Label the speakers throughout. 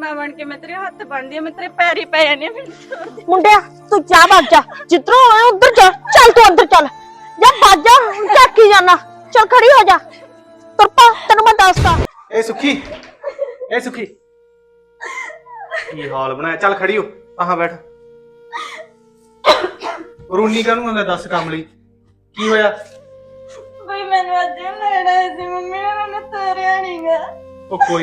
Speaker 1: ਮੈਂ ਬਣ ਕੇ ਮੈਂ ਤੇਰੇ ਹੱਥ ਬਣਦੀ ਆ ਮੈਂ ਤੇਰੇ ਪੈਰੀ ਪੈ ਜਾਂਦੀ ਆ ਮੈਨੂੰ ਛੋੜ ਦੇ।
Speaker 2: ਮੁੰਡਿਆ ਤੂੰ ਜਾ ਭੱਜ ਜਾ। ਜਿੱਧਰੋਂ ਆਇਆ ਉਧਰ ਜਾ। ਚੱਲ ਤੂੰ ਅੰਦਰ ਚੱਲ। ਜਾ ਭੱਜ ਜਾ ਝਾਕੀ ਜਾਣਾ ਚੱਲ ਖੜੀ ਹੋ ਜਾ। ਤੁਰਪਾ ਤੈਨੂੰ ਮੈਂ ਦੱਸਦਾ।
Speaker 3: ਇਹ ਸੁਖੀ ਇਹ ਸੁਖੀ। ਕੀ ਹਾਲ ਬਣਾਇਆ? ਚੱਲ ਖੜੀ ਹੋ। ਆਹਾਂ ਬੈਠ। ਰੂਨੀ ਕਾਹਨੂੰ ਆਂਦਾ ਦੱਸ ਕੰਮ ਲਈ? ਕੀ ਹੋਇਆ?
Speaker 1: ਬਈ ਮੈਨੂੰ ਅੱਜ ਲੈਣਾ ਸੀ ਮੰਮੀ ਨੇ ਮੈਨੂੰ ਤੋਰਿਆ ਨਹੀਂਗਾ
Speaker 3: ਉਹ ਕੋਈ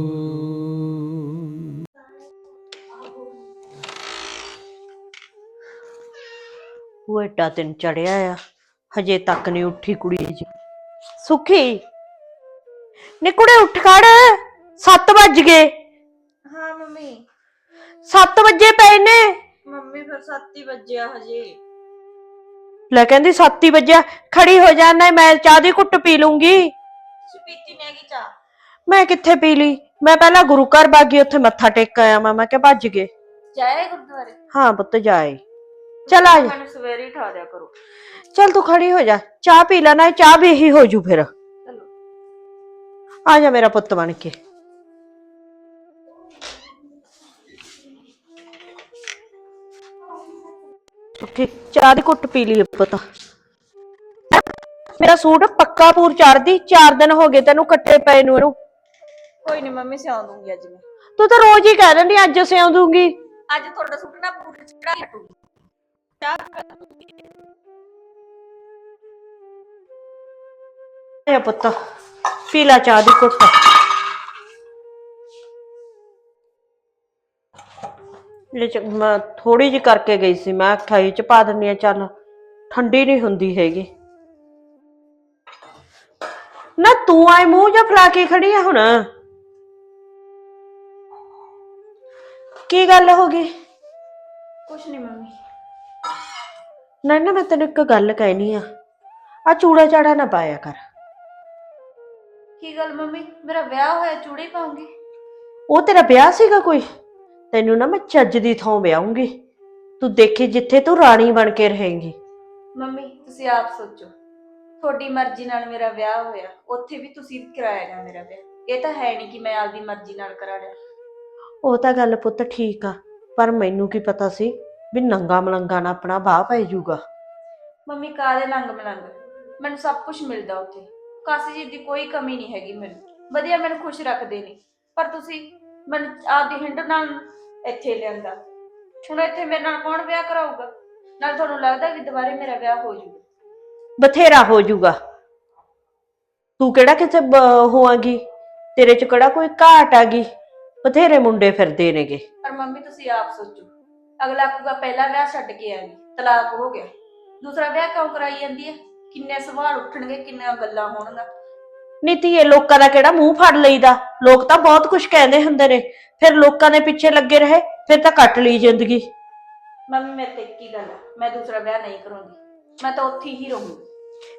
Speaker 2: ਏਡਾ ਦਿਨ ਚੜਿਆ ਆ ਹਜੇ ਤੱਕ ਨਹੀਂ ਉੱਠੀ ਕੁੜੀ ਜੀ। ਸੁਖੀ ਨੀ ਕੁੜੇ ਉੱਠ ਖੜ 7 ਵੱਜ ਗਏ।
Speaker 1: ਹਾਂ ਮੰਮੀ।
Speaker 2: 7 ਵਜੇ ਪਏ ਨੇ।
Speaker 1: ਮੰਮੀ ਫਿਰ 7 ਵਜਿਆ ਹਜੇ।
Speaker 2: ਲੈ ਕਹਿੰਦੀ 7 ਵਜੇ ਖੜੀ ਹੋ ਜਾ ਨਾ ਮੈਂ ਚਾਹ ਦੀ ਘੁੱਟ ਪੀ ਲੂੰਗੀ।
Speaker 1: ਪੀਤੀ ਨੇਗੀ ਚਾਹ?
Speaker 2: ਮੈਂ ਕਿੱਥੇ ਪੀ ਲਈ? ਮੈਂ ਪਹਿਲਾਂ ਗੁਰੂ ਘਰ ਬਾਗੀ ਉੱਥੇ ਮੱਥਾ ਟੇਕ ਆਇਆ ਮੈਂ ਮੈਂ ਕਿਹਾ ਭੱਜ ਗਏ।
Speaker 1: ਜਾਏ ਗੁਰਦੁਆਰੇ?
Speaker 2: ਹਾਂ ਪੁੱਤ ਜਾਏ। ਚਲ ਆ ਜਾ।
Speaker 1: ਮੈਨੂੰ ਸਵੇਰੇ ਹੀ ਠਾ ਦਿਆ ਕਰੋ।
Speaker 2: ਚਲ ਤੂੰ ਖੜੀ ਹੋ ਜਾ ਚਾਹ ਪੀ ਲੈਣਾ ਚਾਹ ਵੀ ਇਹੀ ਹੋ ਜੂ ਫਿਰ।
Speaker 1: ਚਲੋ।
Speaker 2: ਆ ਜਾ ਮੇਰਾ ਪੁੱਤ ਬਣ ਕੇ। ਉੱਠੀ ਚਾਹ ਦੀ ਘੁੱਟ ਪੀ ਲਈ ਪੁੱਤ। ਮੇਰਾ ਸੂਟ ਪੱਕਾ ਪੂਰ ਚੜਦੀ 4 ਦਿਨ ਹੋ ਗਏ ਤੈਨੂੰ ਕੱਟੇ ਪਏ ਨੂੰ ਇਹਨੂੰ।
Speaker 1: ਕੋਈ ਨਹੀਂ ਮੰਮੀ ਸਿਆਉਂ ਦੂੰਗੀ ਅੱਜ ਮੈਂ।
Speaker 2: ਤੂੰ ਤਾਂ ਰੋਜ਼ ਹੀ ਕਹਿ ਦਿੰਦੀ ਅੱਜ ਸਿਉਂ ਦੂੰਗੀ।
Speaker 1: ਅੱਜ ਤੁਹਾਡਾ ਸੂਟ ਨਾ ਪੂਰੀ ਚੜਾ ਦੂੰਗੀ।
Speaker 2: ਆ ਪੁੱਤ, ਪੀ ਲੈ ਚਾਹ ਦੀ ਘੁੱਟ। ਲੈ ਚ, ਮੈਂ ਥੋੜੀ ਜਿਹੀ ਕਰਕੇ ਗਈ ਸੀ, ਮੈਂ ਆਖਿਆ ਚ ਪਾ ਦਿੰਨੀ ਆ ਚੱਲ ਠੰਡੀ ਨਹੀਂ ਹੁੰਦੀ ਹੈਗੀ। ਨਾ ਤੂੰ ਆਏ ਮੂੰਹ ਜਾਂ ਫਲਾ ਕੇ ਖੜੀ ਆ ਹੁਣ। ਕੀ ਗੱਲ ਹੋ ਗਈ?
Speaker 1: ਕੁਛ ਨਹੀਂ ਮੰਮੀ।
Speaker 2: ਨਹੀਂ ਨਾ ਮੈਂ ਤੈਨੂੰ ਇੱਕ ਗੱਲ ਕਹਿਣੀ ਆ। ਆ ਚੂੜਾ ਚਾੜਾ ਨਾ ਪਾਇਆ ਕਰ।
Speaker 1: ਕੀ ਗੱਲ ਮੰਮੀ? ਮੇਰਾ ਵਿਆਹ ਹੋਇਆ ਚੂੜੀ ਪਾਉਂਗੀ?
Speaker 2: ਉਹ ਤੇਰਾ ਵਿਆਹ ਸੀਗਾ ਕੋਈ? ਤੈਨੂੰ ਨਾ ਮੈਂ ਚੱਜ ਦੀ ਥਾਂ ਵਿਆਹੂੰਗੀ। ਤੂੰ ਦੇਖੀ ਜਿੱਥੇ ਤੂੰ ਰਾਣੀ ਬਣ ਕੇ ਰਹੇਂਗੀ।
Speaker 1: ਮੰਮੀ ਤੁਸੀਂ ਆਪ ਸੋਚੋ। ਤੁਹਾਡੀ ਮਰਜ਼ੀ ਨਾਲ ਮੇਰਾ ਵਿਆਹ ਹੋਇਆ ਉੱਥੇ ਵੀ ਤੁਸੀਂ ਕਰਾਇਆਗਾ ਮੇਰਾ ਵਿਆਹ। ਇਹ ਤਾਂ ਹੈ ਨਹੀਂ ਕਿ ਮੈਂ ਆਪਦੀ ਮਰਜ਼ੀ ਨਾਲ ਕਰਾ ਲਿਆ।
Speaker 2: ਉਹ ਤਾਂ ਗੱਲ ਪੁੱਤ ਠੀਕ ਆ ਪਰ ਮੈਨੂੰ ਕੀ ਪਤਾ ਸੀ? ਵੀ ਨੰਗਾ ਮਲੰਗਾ ਨਾ ਆਪਣਾ ਬਾਹ ਪੈ ਜਾਊਗਾ।
Speaker 1: ਮੰਮੀ ਕਾਦੇ ਲੰਗ ਮਲੰਗ? ਮੈਨੂੰ ਸਭ ਕੁਝ ਮਿਲਦਾ ਉੱਥੇ। ਕਾਸੀ ਜੀ ਦੀ ਕੋਈ ਕਮੀ ਨਹੀਂ ਹੈਗੀ ਮੈਨੂੰ। ਵਧੀਆ ਮੈਨੂੰ ਖੁਸ਼ ਰੱਖਦੇ ਨੇ। ਪਰ ਤੁਸੀਂ ਮੈਨੂੰ ਆਪਦੀ ਹਿੰਡ ਨਾਲ ਇੱਥੇ ਲਿਆਂਦਾ। ਹੁਣ ਇੱਥੇ ਮੇਰੇ ਨਾਲ ਕੌਣ ਵਿਆਹ ਕਰਾਊਗਾ? ਨਾਲ ਤੁਹਾਨੂੰ ਲੱਗਦਾ ਕਿ ਦੁਬਾਰੇ ਮੇਰਾ ਵਿਆਹ ਹੋ ਜਾਊਗਾ?
Speaker 2: ਬਥੇਰਾ ਹੋ ਜਾਊਗਾ। ਤੂੰ ਕਿਹੜਾ ਕਿਸੇ ਬ- ਹੋਆਂਗੀ ਤੇਰੇ ਚ ਕਿਹੜਾ ਕੋਈ ਘਾਟ ਆਗੀ ਬਥੇਰੇ ਮੁੰਡੇ ਫਿਰਦੇ ਨੇਗੇ।
Speaker 1: ਪਰ ਮੰਮੀ ਤੁਸੀਂ ਆਪ ਸੋਚੋ। ਅਗਲਾ ਕਹੂਗਾ ਪਹਿਲਾ ਵਿਆਹ ਛੱਡ ਕੇ ਆ ਗਈ ਤਲਾਕ ਹੋ ਗਿਆ। ਦੂਸਰਾ ਵਿਆਹ ਕਿਉਂ ਕਰਾਈ ਜਾਂਦੀ ਹੈ ਕਿੰਨੇ ਸਵਾਲ ਉੱਠਣਗੇ ਕਿੰਨੀਆਂ ਗੱਲਾਂ ਹੋਣਗੀਆਂ?
Speaker 2: ਨੀਤੀ ਇਹ ਲੋਕਾਂ ਦਾ ਕਿਹੜਾ ਮੂੰਹ ਫੜ ਲਈਦਾ? ਲੋਕ ਤਾਂ ਬਹੁਤ ਕੁਝ ਕਹਿੰਦੇ ਹੁੰਦੇ ਨੇ। ਫਿਰ ਲੋਕਾਂ ਦੇ ਪਿੱਛੇ ਲੱਗੇ ਰਹੇ ਫਿਰ ਤਾਂ ਕੱਟ ਲਈ ਜ਼ਿੰਦਗੀ।
Speaker 1: ਮੰਮੀ ਮੇਰੇ ਤੇ ਕੀ ਗੱਲ ਆ। ਮੈਂ ਦੂਸਰਾ ਵਿਆਹ ਨਹੀਂ ਕਰਾਉਂਦੀ। ਮੈਂ ਤਾਂ ਉੱਥੇ ਹੀ ਰਹੂੰਗੀ।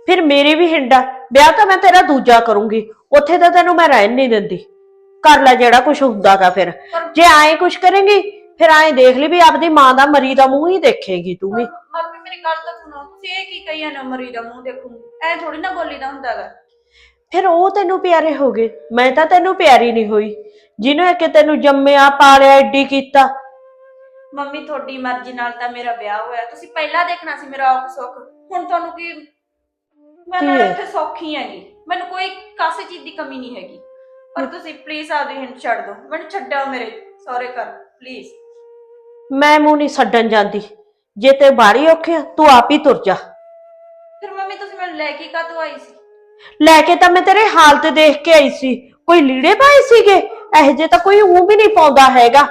Speaker 2: ਫਿਰ ਮੇਰੀ ਵੀ ਹਿੰਡਾ ਵਿਆਹ ਤਾਂ ਮੈਂ ਤੇਰਾ ਦੂਜਾ ਕਰੂੰਗੀ। ਉੱਥੇ ਤਾਂ ਤੈਨੂੰ ਮੈਂ ਰਹਿਣ ਨਹੀਂ ਦਿੰਦੀ। ਕਰ ਲੈ ਜਿਹੜਾ ਕੁਝ ਹੁੰਦਾਗਾ ਫਿਰ। ਜੇ ਐਂ ਕੁਝ ਕਰੇਂਗੀ ਫਿਰ ਐਂ ਦੇਖ ਲਈ ਵੀ ਆਪਦੀ ਮਾਂ ਦਾ ਮਰੀ ਦਾ ਮੂੰਹ ਹੀ ਦੇਖੇਗੀ ਤੂੰ ਵੀ।
Speaker 1: ਮੰਮੀ ਮੇਰੀ ਗੱਲ ਤਾਂ ਸੁਣੋ ਤੁਸੀਂ ਇਹ ਕੀ ਕਹੀ ਜਾਂਦੇ ਹੋ ਮਰੀ ਦਾ ਮੂੰਹ ਦੇਖੂੰਗੀ ਐ ਥੋੜੀ ਨਾ ਬੋਲੀਦਾ ਹੁੰਦਾਗਾ
Speaker 2: ਫਿਰ ਉਹ ਤੈਨੂੰ ਪਿਆਰੇ ਹੋ ਗਏ। ਮੈਂ ਤਾਂ ਤੈਨੂੰ ਪਿਆਰੀ ਨਹੀਂ ਹੋਈ। ਜਿਹਨੂੰ ਕਿ ਤੈਨੂੰ ਜੰਮਿਆ ਪਾਲਿਆ ਏਡੀ ਕੀਤਾ।
Speaker 1: ਮੰਮੀ ਤੁਹਾਡੀ ਮਰਜ਼ੀ ਨਾਲ ਤਾਂ ਮੇਰਾ ਵਿਆਹ ਹੋਇਆ। ਤੁਸੀਂ ਪਹਿਲਾਂ ਦੇਖਣਾ ਸੀ ਮੇਰਾ ਔਖ ਸੁੱਖ। ਹੁਣ ਤੁਹਾਨੂੰ ਕੀ? ਮੈਂ
Speaker 2: ਹੈ?
Speaker 1: ਇੱਥੇ ਸੌਖੀ ਹੈਗੀ ਮੈਨੂੰ ਕੋਈ ਕਾਸੇ ਚੀਜ਼ ਦੀ ਕਮੀ ਨਹੀਂ ਹੈਗੀ। ਪਰ ਤੁਸੀਂ ਪਲੀਜ਼ ਆਪਦੀ ਹਿੰਟ ਛੱਡ ਦਿਓ। ਮੈਨੂੰ ਛੱਡਿਓ ਮੇਰੇ ਸਹੁਰੇ ਘਰ। ਪਲੀਜ਼
Speaker 2: ਮੈਂ ਮੂੰਹ ਨਹੀਂ ਛੱਡਣ ਜਾਂਦੀ। ਜੇ ਤੇ ਬਾੜੀ ਔਖੇ ਆ, ਤੂੰ ਆਪ ਹੀ ਤੁਰ ਜਾ।
Speaker 1: ਫਿਰ ਮੰਮੀ ਤੁਸੀਂ ਮੈਨੂੰ ਲੈ ਕੇ ਕਾਹਤੋਂ ਆਈ ਸੀ?
Speaker 2: ਲੈ ਕੇ ਤਾਂ ਮੈਂ ਤੇਰੇ ਹਾਲਤ ਦੇਖ ਕੇ ਆਈ ਸੀ। ਕੋਈ ਲੀੜੇ ਪਾਏ ਸੀਗੇ? ਇਹੋ ਜੇ ਤਾਂ ਕੋਈ ਉਹ ਵੀ ਨਹੀਂ ਪਾਉਂਦਾ ਹੈਗਾ।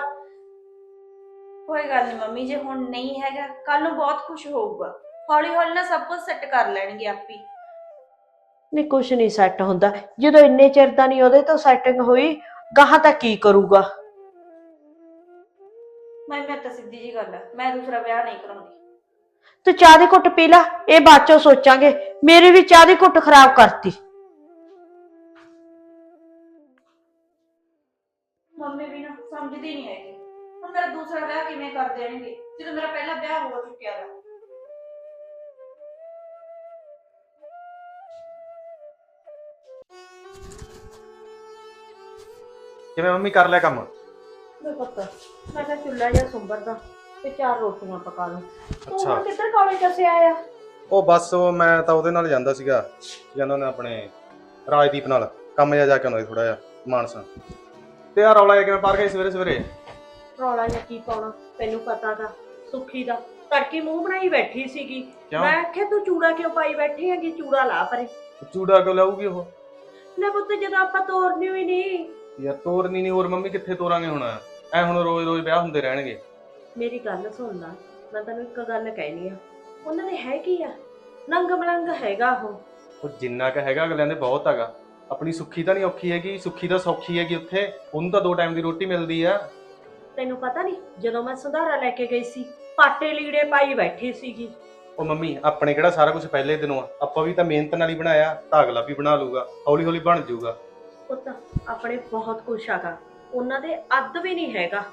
Speaker 1: ਕੋਈ ਗੱਲ ਨਹੀਂ ਮੰਮੀ ਜੇ ਹੁਣ ਨਹੀਂ ਹੈਗਾ ਕੱਲ ਨੂੰ ਬਹੁਤ ਖੁਸ਼ ਹੋਊਗਾ। ਹੌਲੀ ਹੌਲੀ ਨਾ ਸਭ ਕੁਝ ਸੈੱਟ ਕਰ ਲੈਣਗੇ ਆਪੀ
Speaker 4: ਨਹੀਂ ਕੁਛ ਨਹੀਂ ਸੈੱਟ ਹੁੰਦਾ। ਜਦੋਂ ਇੰਨੇ ਚਿਰ ਦਾ ਨਹੀਂ ਉਹਦੇ ਤੋਂ ਸੈਟਿੰਗ ਹੋਈ ਗਾਹਾਂ ਤਾਂ ਕੀ ਕਰੂਗਾ?
Speaker 1: ਤਾਂ ਸਿੱਧੀ ਜੀ ਗੱਲ ਹੈ ਮੈਂ ਦੂਸਰਾ ਵਿਆਹ ਨਹੀਂ ਕਰਾਉਂਦੀ।
Speaker 4: ਤੂੰ ਚਾਹ ਦੀ ਘੁੱਟ ਪੀ ਲੈ ਇਹ ਬਾਅਦ ਚੋਂ ਸੋਚਾਂਗੇ ਮੇਰੀ ਵੀ ਚਾਹ ਦੀ ਘੁੱਟ ਖਰਾਬ ਕਰਤੀ।
Speaker 1: ਮੰਮੀ ਵੀ ਨਾ ਸਮਝਦੀ ਨਹੀਂ ਹੈਗੀ। ਹੁਣ ਮੇਰਾ ਦੂਸਰਾ ਵਿਆਹ ਕਿਵੇਂ ਕਰ ਦੇਣਗੇ? ਜਦੋਂ ਮੇਰਾ ਪਹਿਲਾ ਵਿਆਹ ਹੋ ਚੁੱਕਿਆ ਵਾ
Speaker 3: ਕਿਵੇਂ ਮੰਮੀ ਕਰ ਲਿਆ ਕੰਮ?
Speaker 4: ਮੈਂ ਪਤਾ ਮੈਂ ਕਿਹਾ ਚੁੱਲ੍ਹਾ ਜਾਂ ਸੁੰਬਰ ਦਾ ਤੇ ਚਾਰ ਰੋਟੀਆਂ ਪਕਾ ਲਵਾਂ ਤੂੰ
Speaker 3: ਅੱਛਾ।
Speaker 4: ਹੁਣ ਕਿੱਧਰ ਕਾਲਜ ਕਸੇ ਆਇਆ?
Speaker 3: ਉਹ ਬਸ ਉਹ ਮੈਂ ਤਾਂ ਉਹਦੇ ਨਾਲ ਜਾਂਦਾ ਸੀਗਾ ਜਾਂਦਾ ਨੇ ਆਪਣੇ ਰਾਜਦੀਪ ਨਾਲ ਕੰਮ ਜਾ ਜਾ ਕੇ ਆਉਂਦਾ ਥੋੜਾ ਜਿਹਾ ਮਾਨਸਾ। ਤੇ ਆ ਰੌਲਾ ਜਿਹਾ ਕਿਵੇਂ ਪਾਰ ਗਏ ਸਵੇਰੇ ਸਵੇਰੇ?
Speaker 4: ਰੌਲਾ ਜਾਂ ਕੀ ਪਾਉਣਾ ਤੈਨੂੰ ਪਤਾਗਾ ਸੁੱਖੀ ਦਾ। ਤੜਕੀ ਮੂੰਹ ਬਣਾਈ ਬੈਠੀ ਸੀਗੀ।
Speaker 3: ਕਿਉਂ?
Speaker 4: ਮੈਂ ਆਖਿਆ ਤੂੰ ਚੂੜਾ ਕਿਉਂ ਪਾਈ ਬੈਠੀ ਹੈਗੀ? ਚੂੜਾ ਲਾ ਪਰੇ।
Speaker 3: ਚੂੜਾ ਕਿਉਂ ਲਾਊਗੀ ਉਹ?
Speaker 4: ਲੈ ਪੁੱਤ ਜਦੋਂ ਆਪਾਂ ਤੋਰਨੀ ਹੋਈ ਨਹੀਂ
Speaker 3: ਯਾਰ ਤੋਰਨੀ ਨਹੀਂ ਹੋਰ ਮੰਮੀ ਕਿੱਥੇ ਤੋਰਾਂਗੇ ਹੁਣ? ਐ ਹੁਣ ਰੋਜ਼ ਰੋਜ਼ ਵਿਆਹ ਹੁੰਦੇ ਰਹਿਣਗੇ।
Speaker 4: ਮੇਰੀ ਗੱਲ ਸੁਣ ਲੈ ਮੈਂ ਤੈਨੂੰ ਇੱਕ ਗੱਲ ਕਹਿਣੀ ਆ। ਉਹਨਾਂ ਦੇ ਹੈ ਕੀ ਆ? ਨੰਗ ਮਲੰਗ ਹੈਗਾ ਉਹ।
Speaker 3: ਉਹ ਜਿੰਨਾ ਕ ਹੈਗਾ ਅਗਲਿਆਂ ਦੇ ਬਹੁਤ ਹੈਗਾ। ਆਪਣੀ ਸੁੱਖੀ ਤਾਂ ਨਹੀਂ ਔਖੀ ਹੈਗੀ ਸੁੱਖੀ ਤਾਂ ਸੌਖੀ ਹੈਗੀ ਉੱਥੇ। ਉਹਨੂੰ ਤਾਂ ਦੋ ਟਾਈਮ ਦੀ ਰੋਟੀ ਮਿਲਦੀ ਆ।
Speaker 4: ਤੈਨੂੰ ਪਤਾ ਨਹੀਂ ਜਦੋਂ ਮੈਂ ਸੰਧਾਰਾ ਲੈ ਕੇ ਗਈ ਸੀ ਪਾਟੇ ਲੀੜੇ ਪਾਈ ਬੈਠੀ ਸੀਗੀ।
Speaker 3: ਉਹ ਮੰਮੀ ਆਪਣੇ ਕਿਹੜਾ ਸਾਰਾ ਕੁਝ ਪਹਿਲੇ ਦਿਨੋਂ ਆ। ਆਪਾਂ ਵੀ ਤਾਂ ਮਿਹਨਤ ਨਾਲ ਹੀ ਬਣਾਇਆ ਤਾਂ ਅਗਲਾ ਵੀ ਬਣਾ ਲੂਗਾ ਹੌਲੀ ਹੌਲੀ ਬਣ ਜਾਊਗਾ।
Speaker 4: ਪੁੱਤ ਆਪਣੇ ਬਹੁਤ ਕੁਛ ਹੈਗਾ। ਉਹਨਾਂ ਦੇ ਅੱਧ ਵੀ ਨਹੀਂ ਹੈਗਾ।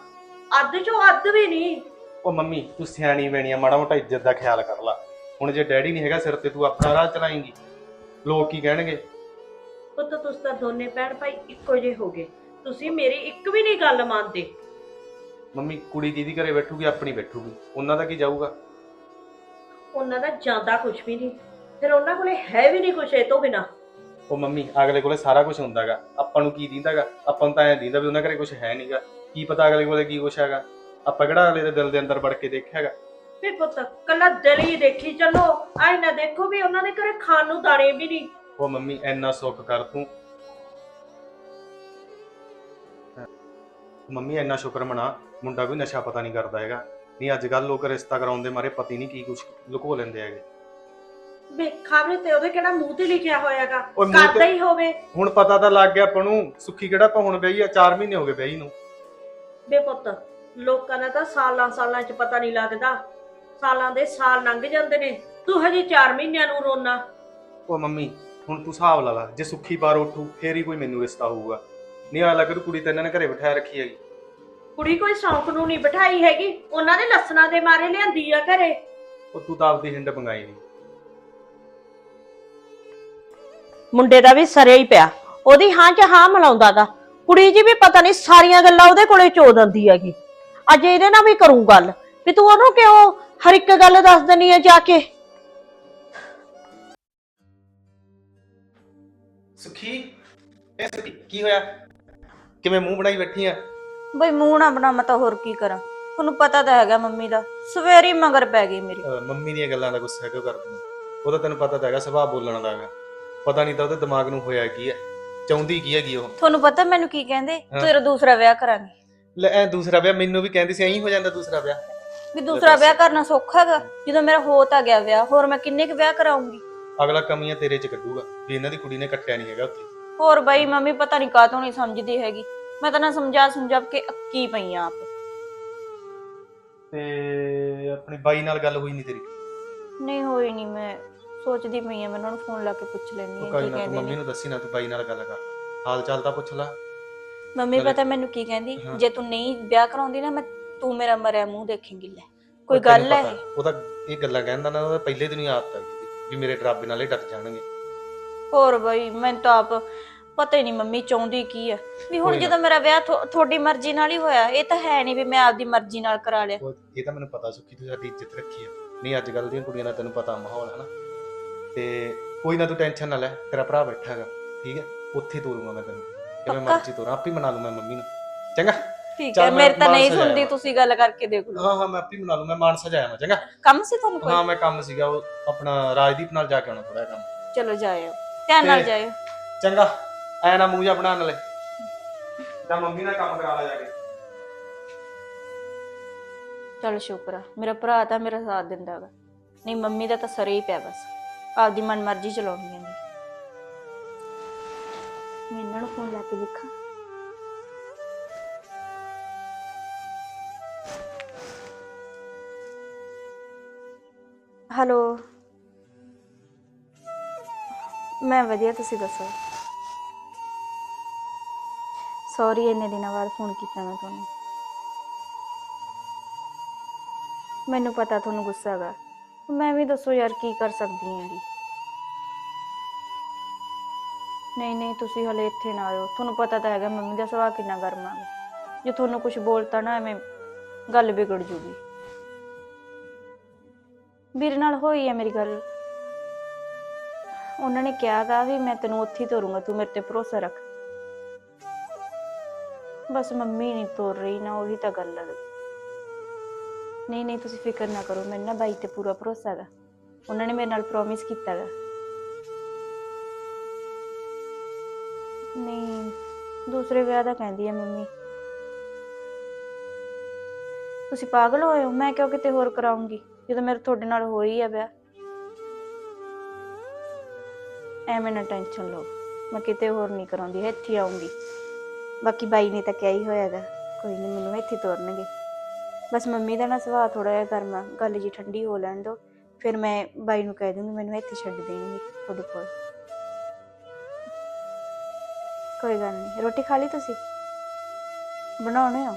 Speaker 4: ਅੱਧ ਚੋਂ ਅੱਧ ਵੀ ਨਹੀਂ।
Speaker 3: ਉਹ ਮੰਮੀ ਤੂੰ ਸਿਆਣੀ ਬੈਣੀ ਆ ਮਾੜਾ ਮੋਟਾ ਇੱਜ਼ਤ ਦਾ ਖਿਆਲ ਕਰ ਲਾ। ਹੁਣ ਜੇ ਡੈਡੀ ਨਹੀਂ ਹੈਗਾ ਸਿਰ ਤੇ ਤੂੰ ਆਪਣਾ ਰਾਹ ਚਲਾਏਂਗੀ। ਲੋਕ ਕੀ ਕਹਿਣਗੇ?
Speaker 4: ਪੁੱਤ ਤੁਸੀਂ ਤਾਂ ਦੋਨੇ ਭੈਣ ਭਾਈ ਇੱਕੋ ਜਿਹੇ ਹੋ ਗਏ। ਤੁਸੀਂ ਮੇਰੀ ਇੱਕ ਵੀ ਨਹੀਂ ਗੱਲ ਮੰਨਦੇ।
Speaker 3: ਮੰਮੀ ਕੁੜੀ ਕਿਹਦੀ ਘਰੇ ਬੈਠੂਗੀ ਆਪਣੀ ਬੈਠੂਗੀ। ਉਹਨਾਂ ਦਾ ਕੀ ਜਾਊਗਾ?
Speaker 4: ਉਹਨਾਂ ਦਾ ਜਾਂਦਾ ਕੁਛ ਵੀ ਨਹੀਂ। ਫਿਰ ਉਹਨਾਂ ਕੋਲੇ ਹੈ ਵੀ ਨਹੀਂ ਕੁਛ ਇਹ ਤੋਂ ਬਿਨਾ।
Speaker 3: ਉਹ ਮੰਮੀ ਅਗਲੇ ਕੋਲੇ ਸਾਰਾ ਕੁਝ ਹੁੰਦਾਗਾ। ਆਪਾਂ ਨੂੰ ਕੀ ਦਿੰਦਾਗਾ? ਆਪਾਂ ਨੂੰ ਤਾਂ ਐਂ ਦਿੰਦਾ ਵੀ ਉਹਨਾਂ ਘਰੇ ਕੁਝ ਹੈ ਨਹੀਂਗਾ ਕੀ ਪਤਾ ਅਗਲੇ ਕੋਲੇ ਕੀ ਕੁਝ ਹੈਗਾ? ਆਪਾਂ ਕਿਹੜਾ ਅਗਲੇ ਦੇ ਦਿਲ ਦੇ ਅੰਦਰ ਵੜ ਕੇ ਦੇਖਿਆਗਾ?
Speaker 4: ਵੀ ਪੁੱਤ ਕੱਲਾ ਦਿਲ ਹੀ ਦੇਖੀ ਚੱਲੋ। ਆਏ ਨਾ ਦੇਖੋ ਵੀ ਉਹਨਾਂ ਦੇ ਘਰੇ ਖਾਣ ਨੂੰ ਦਾਣੇ ਵੀ ਨਹੀਂ
Speaker 3: ਉਹ ਮੰਮੀ ਐਨਾ ਸੁੱਖ ਕਰ ਤੂੰ। ਮੰਮੀ ਐਨਾ ਸ਼ੁਕਰ ਮਨਾ। ਮੁੰਡਾ ਕੋਈ ਨਸ਼ਾ ਪਤਾ ਨਹੀਂ ਕਰਦਾ ਹੈਗਾ। ਨਹੀਂ ਅੱਜ ਕੱਲ ਲੋਕ ਰਿਸ਼ਤਾ ਕਰਾਉਣ ਦੇ ਮਾਰੇ ਪਤੀ ਨਹੀਂ ਕੀ ਕੁਝ ਲੁਕੋ ਲੈਂਦੇ ਹੈਗੇ।
Speaker 4: ਵੇ ਖਾਵਰੇ ਤੇ ਉਹਦੇ ਕਿਹੜਾ ਮੂੰਹ ਤੇ ਲਿਖਿਆ ਹੋਇਆਗਾ?
Speaker 3: ਮੂੰਹ
Speaker 4: ਕਰਦਾ ਹੀ ਹੋਵੇ।
Speaker 3: ਹੁਣ ਪਤਾ ਤਾਂ ਲੱਗ ਗਿਆ ਆਪਾਂ ਨੂੰ ਸੁੱਖੀ ਕਿਹੜਾ ਆਪਾਂ ਹੁਣ ਵਿਆਹੀ ਆ 4 ਮਹੀਨੇ ਹੋ ਗਏ ਵਿਆਹੀ ਨੂੰ।
Speaker 4: ਵੇ ਪੁੱਤ ਲੋਕਾਂ ਦਾ ਤਾਂ ਸਾਲਾਂ ਸਾਲਾਂ 'ਚ ਪਤਾ ਨਹੀਂ ਲੱਗਦਾ। ਸਾਲਾਂ ਦੇ ਸਾਲ ਲੰਘ ਜਾਂਦੇ ਨੇ। ਤੂੰ ਹਜੇ 4 ਮਹੀਨਿਆਂ ਨੂੰ ਰੋਣਾ
Speaker 3: ਉਹ ਮੰਮੀ ਹੁਣ ਤੂੰ ਹਿਸਾਬ ਲਾ ਲਾ ਜੇ ਸੁੱਖੀ ਬਾਰ ਉੱਠੂ ਫੇਰ ਹੀ ਕੋਈ ਮੈਨੂੰ ਰਿਸ਼ਤਾ ਹੋਊਗਾ। ਨਹੀਂ ਆ ਲੱਗ ਕੁੜੀ ਤਾਂ ਇਹਨਾਂ ਨੇ ਘਰੇ ਬਿਠਾਇਆ ਰੱਖੀ ਹੈਗੀ।
Speaker 4: ਕੁੜੀ ਕੋਈ ਸ਼ੌਂਕ ਨੂੰ ਨਹੀਂ ਬਿਠਾਈ ਹੈਗੀ। ਉਹਨਾਂ ਦੇ ਲੱਸਣਾ ਦੇ ਮਾਰੇ ਲਿਆਂਦੀ ਆ ਘਰੇ।
Speaker 3: ਉਹ ਤੂੰ ਤਾਂ ਆਪਦੀ ਹਿੰਡ ਪੰਗਾਈ ਨਹੀਂ
Speaker 4: ਮੁੰਡੇ ਦਾ ਵੀ ਸਰਿਆ ਹੀ ਪਿਆ। ਉਹਦੀ ਹਾਂ ਚ ਹਾਂ ਮਿਲਾਉਂਦਾਗਾ ਕੁੜੀ ਜੀ ਵੀ ਪਤਾ ਨਹੀਂ ਸਾਰੀਆਂ ਗੱਲਾਂ ਉਹਦੇ ਕੋਲੇ ਚੋ ਦਿੰਦੀ ਹੈਗੀ। ਅੱਜ ਇਹਦੇ ਨਾਲ ਵੀ ਕਰੂੰ ਗੱਲ। ਵੀ ਤੂੰ ਉਹਨੂੰ ਕਿਉਂ ਹਰ ਇੱਕ ਗੱਲ ਦੱਸ ਦਿੰਨੀ ਆ ਜਾ ਕੇ?
Speaker 3: ਸੁੱਖੀ ਇਹ ਸੁੱਖੀ ਕੀ ਹੋਇਆ? ਕਿਵੇਂ ਮੂੰਹ ਬਣਾਈ ਬੈਠੀ ਆ?
Speaker 1: ਬਈ ਮੂੰਹ ਨਾ ਬਣਾ ਮੈਂ ਤਾਂ ਹੋਰ ਕੀ ਕਰਾਂ। ਤੁਹਾਨੂੰ ਪਤਾ ਤਾਂ ਹੈਗਾ ਮੰਮੀ ਦਾ। ਸਵੇਰੀ ਮਗਰ ਪੈ ਗਈ ਮੇਰੀ।
Speaker 3: ਅਹ ਮੰਮੀ ਦੀਆਂ ਗੱਲਾਂ ਦਾ ਗੁੱਸਾ ਕਿਉਂ ਕਰਦੀ ਹੈ? ਉਹਦਾ ਤੈਨੂੰ ਪਤਾ ਤਾਂ ਹੈਗਾ ਸੁਭਾਅ ਬੋਲਣ ਦਾ ਹੈਗਾ। ਪਤਾ ਨਹੀਂ ਤਾਂ ਉਹਦੇ ਦਿਮਾਗ ਨੂੰ ਹੋਇਆ ਕੀ ਹੈ ਚਾਹੁੰਦੀ ਕੀ ਹੈਗੀ ਉਹ?
Speaker 1: ਤੁਹਾਨੂੰ ਪਤਾ ਮੈਨੂੰ ਕੀ ਕਹਿੰਦੇ। ਤੇਰਾ ਦੂਸਰਾ ਵਿਆਹ ਕਰਾਂਗੇ।
Speaker 3: ਲੈ ਐ ਦੂਸਰਾ ਵਿਆਹ ਮੈਨੂੰ ਵੀ ਕਹਿੰਦੀ ਸੀ ਐਂ ਹੋ ਜਾਂਦਾ ਦੂਸਰਾ ਵਿਆਹ।
Speaker 1: ਵੀ ਦੂਸਰਾ ਵਿਆਹ ਕਰਨਾ ਸੌਖਾ ਹੈਗਾ ਜਦੋਂ ਮੇਰਾ ਹੋ ਤਾਂ ਗਿਆ ਵਿਆਹ ਹੋਰ ਮੈਂ ਕਿੰਨੇ ਕੁ ਵਿਆਹ ਕਰਾਉਂਗੀ?
Speaker 3: ਅਗਲਾ ਕਮੀਆਂ ਤੇਰੇ 'ਚ ਕੱਢੂਗਾ ਵੀ ਇਹਨਾਂ ਦੀ ਕੁੜੀ ਨੇ ਕੱਟਿਆ ਨਹੀਂ ਹੈਗਾ ਉੱਥੇ।
Speaker 1: ਹੋਰ ਬਈ ਮੰਮੀ ਪਤਾ ਨਹੀਂ ਕਾਹਤੋਂ ਨਹੀਂ ਸਮਝਦੀ ਹੈਗੀ। ਮੈਂ ਤਾਂ ਨਾ ਸਮਝਾ ਸਮਝਾ ਕੇ ਅੱਕੀ ਪਈ ਆਂ ਆਪ।
Speaker 3: ਤੇ ਆਪਣੀ ਬਾਈ ਨਾਲ ਗੱਲ ਹੋਈ ਨਹੀਂ ਤੇਰੀ?
Speaker 1: ਨਹੀਂ ਹੋਈ ਨਹੀਂ ਮੈਂ। ਸੋਚਦੀ ਪਈ ਆਂ ਮੈਂ ਉਹਨਾਂ ਨੂੰ ਫੋਨ ਲਾ ਕੇ ਪੁੱਛ ਲੈਣੀ
Speaker 3: ਉਹ
Speaker 1: ਆ
Speaker 3: ਕੋਈ
Speaker 1: ਕੀ
Speaker 3: ਨਾ ਤੂੰ
Speaker 1: ਕਹਿੰਦੇ
Speaker 3: ਮੰਮੀ
Speaker 1: ਨੇ।
Speaker 3: ਨੂੰ ਦੱਸੀ ਨਾ ਤੂੰ ਬਾਈ ਨਾਲ ਗੱਲ ਕਰ। ਹਾਲ ਚਾਲ ਤਾਂ ਪੁੱਛ ਲੈ।
Speaker 1: ਮੰਮੀ ਪਤਾ ਮੈਨੂੰ ਕੀ ਕਹਿੰਦੀ?
Speaker 3: ਹਾਂ।
Speaker 1: ਜੇ ਤੂੰ ਨਹੀਂ ਵਿਆਹ ਕਰਾਉਂਦੀ ਨਾ ਮੈਂ ਤੂੰ ਮੇਰਾ ਮਰਿਆ ਮੂੰਹ ਦੇਖੇਂਗੀ ਲੈ। ਕੋਈ
Speaker 3: ਤੈਨੂੰ
Speaker 1: ਗੱਲ ਹੈ?
Speaker 3: ਪਤਾ, ਉਹ ਤਾਂ ਇਹ ਗੱਲਾਂ ਕਹਿੰਦਾ ਨਾ ਉਹਦਾ ਪਹਿਲੇ ਦਿਨ ਹੀ ਆਦਤ ਆ ਗਈ ਸੀ ਵੀ ਮੇਰੇ ਡਰਾਬੇ ਨਾਲ ਹੀ ਡਰ ਜਾਣਗੇ।
Speaker 1: ਹੋਰ ਬਈ ਮੈਨੂੰ ਤਾਂ ਆਪ ਪਤਾ ਹੀ ਨਹੀਂ ਮੰਮੀ ਚਾਹੁੰਦੀ ਕੀ ਹੈ ਵੀ ਹੁਣ
Speaker 3: ਕੋਈ ਨਾ।
Speaker 1: ਜਦੋਂ ਮੇਰਾ ਵਿਆਹ ਥੋ- ਤੁਹਾਡੀ ਮਰਜ਼ੀ ਨਾਲ ਹੀ ਹੋਇਆ ਇਹ ਤਾਂ ਹੈ ਨਹੀਂ ਵੀ ਮੈਂ ਆਪਦੀ ਮਰਜ਼ੀ ਨਾਲ ਕਰਾ ਲਿਆ।
Speaker 3: ਉਹ ਇਹ ਤਾਂ ਮੈਨੂੰ ਪਤਾ ਸੁੱਖੀ ਤੂੰ ਸਾਡੀ ਇੱਜ਼ਤ ਰੱਖੀ ਆ। ਨਹੀਂ ਅੱਜ ਕੱਲ ਦੀਆਂ ਕੁੜੀਆਂ ਦਾ ਤੈਨੂੰ ਪਤਾ ਮਾਹੌਲ ਹੈ ਨਾ। ਤੇ ਕੋਈ ਨਾ ਤੂੰ ਟੈਨਸ਼ਨ ਨਾ ਲੈ ਤੇਰਾ ਭਰਾ ਬੈਠਾ ਹੈਗਾ ਠੀਕ ਹੈ? ਉੱਥੇ ਤੋਰੂੰਗਾ ਮੈਂ ਤੈਨੂੰ ਕਿਵੇਂ
Speaker 1: ਪੱਕਾ?
Speaker 3: ਮਰਜ਼ੀ ਤੋਰਾਂ ਆਪੇ ਮਨਾ ਲੂ ਮੈਂ ਮੰਮੀ ਨੂੰ। ਚੰਗਾ?
Speaker 1: ਠੀਕ
Speaker 3: ਚੱਲ
Speaker 1: ਹੈ
Speaker 3: ਮੈਂ
Speaker 1: ਮੇਰੇ ਤਾਂ ਨਹੀਂ ਸੁਣਦੀ
Speaker 3: ਜਾਇਆ।
Speaker 1: ਤੁਸੀਂ ਗੱਲ ਕਰਕੇ ਦੇਖ ਲਓ।
Speaker 3: ਹਾਂ ਹਾਂ ਮੈਂ ਆਪੇ ਮਨਾ ਲੂ ਮੈਂ ਮਾਨਸਾ ਜਾਇਆ ਮੈਂ ਚੰਗਾ?
Speaker 1: ਕੰਮ ਸੀ ਤੁਹਾਨੂੰ
Speaker 3: ਹਾਂ
Speaker 1: ਕੋਈ
Speaker 3: ਮੈਂ ਕੰਮ ਸੀਗਾ ਉਹ ਆਪਣਾ ਰਾਜਦੀਪ ਨਾਲ ਜਾ ਕੇ ਆਉਣਾ ਥੋੜਾ ਕੰਮ।
Speaker 1: ਚਲੋ ਜਾਇਓ ਧਿਆਨ ਨਾਲ
Speaker 3: ਤੇ-
Speaker 1: ਜਾਇਓ।
Speaker 3: ਚੰਗਾ ਐ ਨਾ ਮੂੰਹ ਜਾ ਬਣਾਉਣ ਲੈ ਤਾਂ ਮੰਮੀ ਨਾਲ ਕੰਮ ਕਰਾ ਲੈ ਜਾ ਕੇ।
Speaker 1: ਚਲ ਸ਼ੁਕਰ ਆ ਮੇਰਾ ਭਰਾ ਤਾਂ ਮੇਰਾ ਸਾਥ ਦਿੰਦਾ ਵਾ ਨਹੀਂ ਮੰਮੀ ਦਾ ਤਾਂ ਸਰੇ ਹੀ ਪਿਆ ਬਸ। ਆਪਦੀ ਮਨ ਮਰਜ਼ੀ ਨੇ। ਮੈਂ ਇਹਨਾਂ ਨੂੰ ਫੋਨ ਲਾ ਕੇ ਦੇਖਾਂ। ਹੈਲੋ। ਮੈਂ ਵਧੀਆ, ਤੁਸੀਂ ਦੱਸੋ? ਸੌਰੀ ਇੰਨੇ ਦਿਨਾਂ ਬਾਅਦ ਫੋਨ ਕੀਤਾ ਮੈਂ ਤੁਹਾਨੂੰ। ਮੈਨੂੰ ਪਤਾ ਤੁਹਾਨੂੰ ਗੁੱਸਾ ਹੈਗਾ। ਮੈਂ ਵੀ ਦੱਸੋ ਯਾਰ ਕੀ ਕਰ ਸਕਦੀ ਹਾਂਗੀ ਨਹੀਂ ਨਹੀਂ, ਤੁਸੀਂ ਹਲੇ ਇੱਥੇ ਨਾ ਆਇਓ। ਤੁਹਾਨੂੰ ਪਤਾ ਤਾਂ ਹੈਗਾ ਮੰਮੀ ਦਾ ਸੁਭਾਅ ਕਿੰਨਾ ਗਰਮ ਆ। ਜੇ ਤੁਹਾਨੂੰ ਕੁਝ ਬੋਲਤਾ ਨਾ ਐਵੇਂ ਗੱਲ ਵਿਗੜ ਜੂਗੀ। ਵੀਰੇ ਨਾਲ ਹੋਈ ਹੈ ਮੇਰੀ ਗੱਲ। ਉਹਨਾਂ ਨੇ ਕਿਹਾਗਾ ਵੀ ਮੈਂ ਤੈਨੂੰ ਉੱਥੇ ਹੀ ਤੋਰੂੰਗਾ, ਤੂੰ ਮੇਰੇ ਤੇ ਭਰੋਸਾ ਰੱਖ। ਬਸ ਮੰਮੀ ਨਹੀਂ ਤੋਰ ਰਹੀ ਨਾ, ਉਹੀ ਤਾਂ ਗੱਲ ਹੈ ਨਹੀਂ ਨਹੀਂ, ਤੁਸੀਂ ਫਿਕਰ ਨਾ ਕਰੋ ਮੈਨੂੰ ਨਾ ਬਾਈ ਤੇ ਪੂਰਾ ਭਰੋਸਾ ਹੈਗਾ। ਉਹਨਾਂ ਨੇ ਮੇਰੇ ਨਾਲ ਪ੍ਰੋਮਿਸ ਕੀਤਾ ਹੈਗਾ। ਨਹੀਂ, ਦੂਸਰੇ ਵਿਆਹ ਦਾ ਕਹਿੰਦੀ ਹੈ ਮੰਮੀ। ਤੁਸੀਂ ਪਾਗਲ ਹੋਏ ਹੋ, ਮੈਂ ਕਿਉਂ ਕਿਤੇ ਹੋਰ ਕਰਾਉਂਗੀ? ਜਦੋਂ ਮੇਰੇ ਤੁਹਾਡੇ ਨਾਲ ਹੋਈ ਆ ਵਿਆਹ। ਐਵੇਂ ਨਾ ਟੈਨਸ਼ਨ ਲਓ। ਮੈਂ ਕਿਤੇ ਹੋਰ ਨਹੀਂ ਕਰਾਉਂਦੀ, ਇੱਥੇ ਆਉਂਗੀ ਬਾਕੀ ਬਾਈ ਨੇ ਤਾਂ ਕਿਹਾ ਹੀ ਹੋਇਆਗਾ ਕੋਈ ਨਹੀਂ ਮੈਨੂੰ ਇੱਥੇ ਹੀ ਤੋਰਨਗੇ। ਬਸ ਮੰਮੀ ਦਾ ਨਾ ਸੁਭਾਅ ਥੋੜਾ ਜਿਹਾ ਗਰਮਾ ਗੱਲ ਜੀ ਠੰਡੀ ਹੋ ਲੈਣ ਦੋ ਫਿਰ ਮੈਂ ਬਾਈ ਨੂੰ ਕਹਿ ਦੂੰਗੀ ਮੈਨੂੰ ਇੱਥੇ ਛੱਡ ਦੇਣਗੇ ਤੁਹਾਡੇ ਕੋਲ। ਕੋਈ ਗੱਲ ਨਹੀਂ ਰੋਟੀ ਖਾ ਲਈ ਤੁਸੀਂ? ਬਣਾਉਣੇ ਹੋ?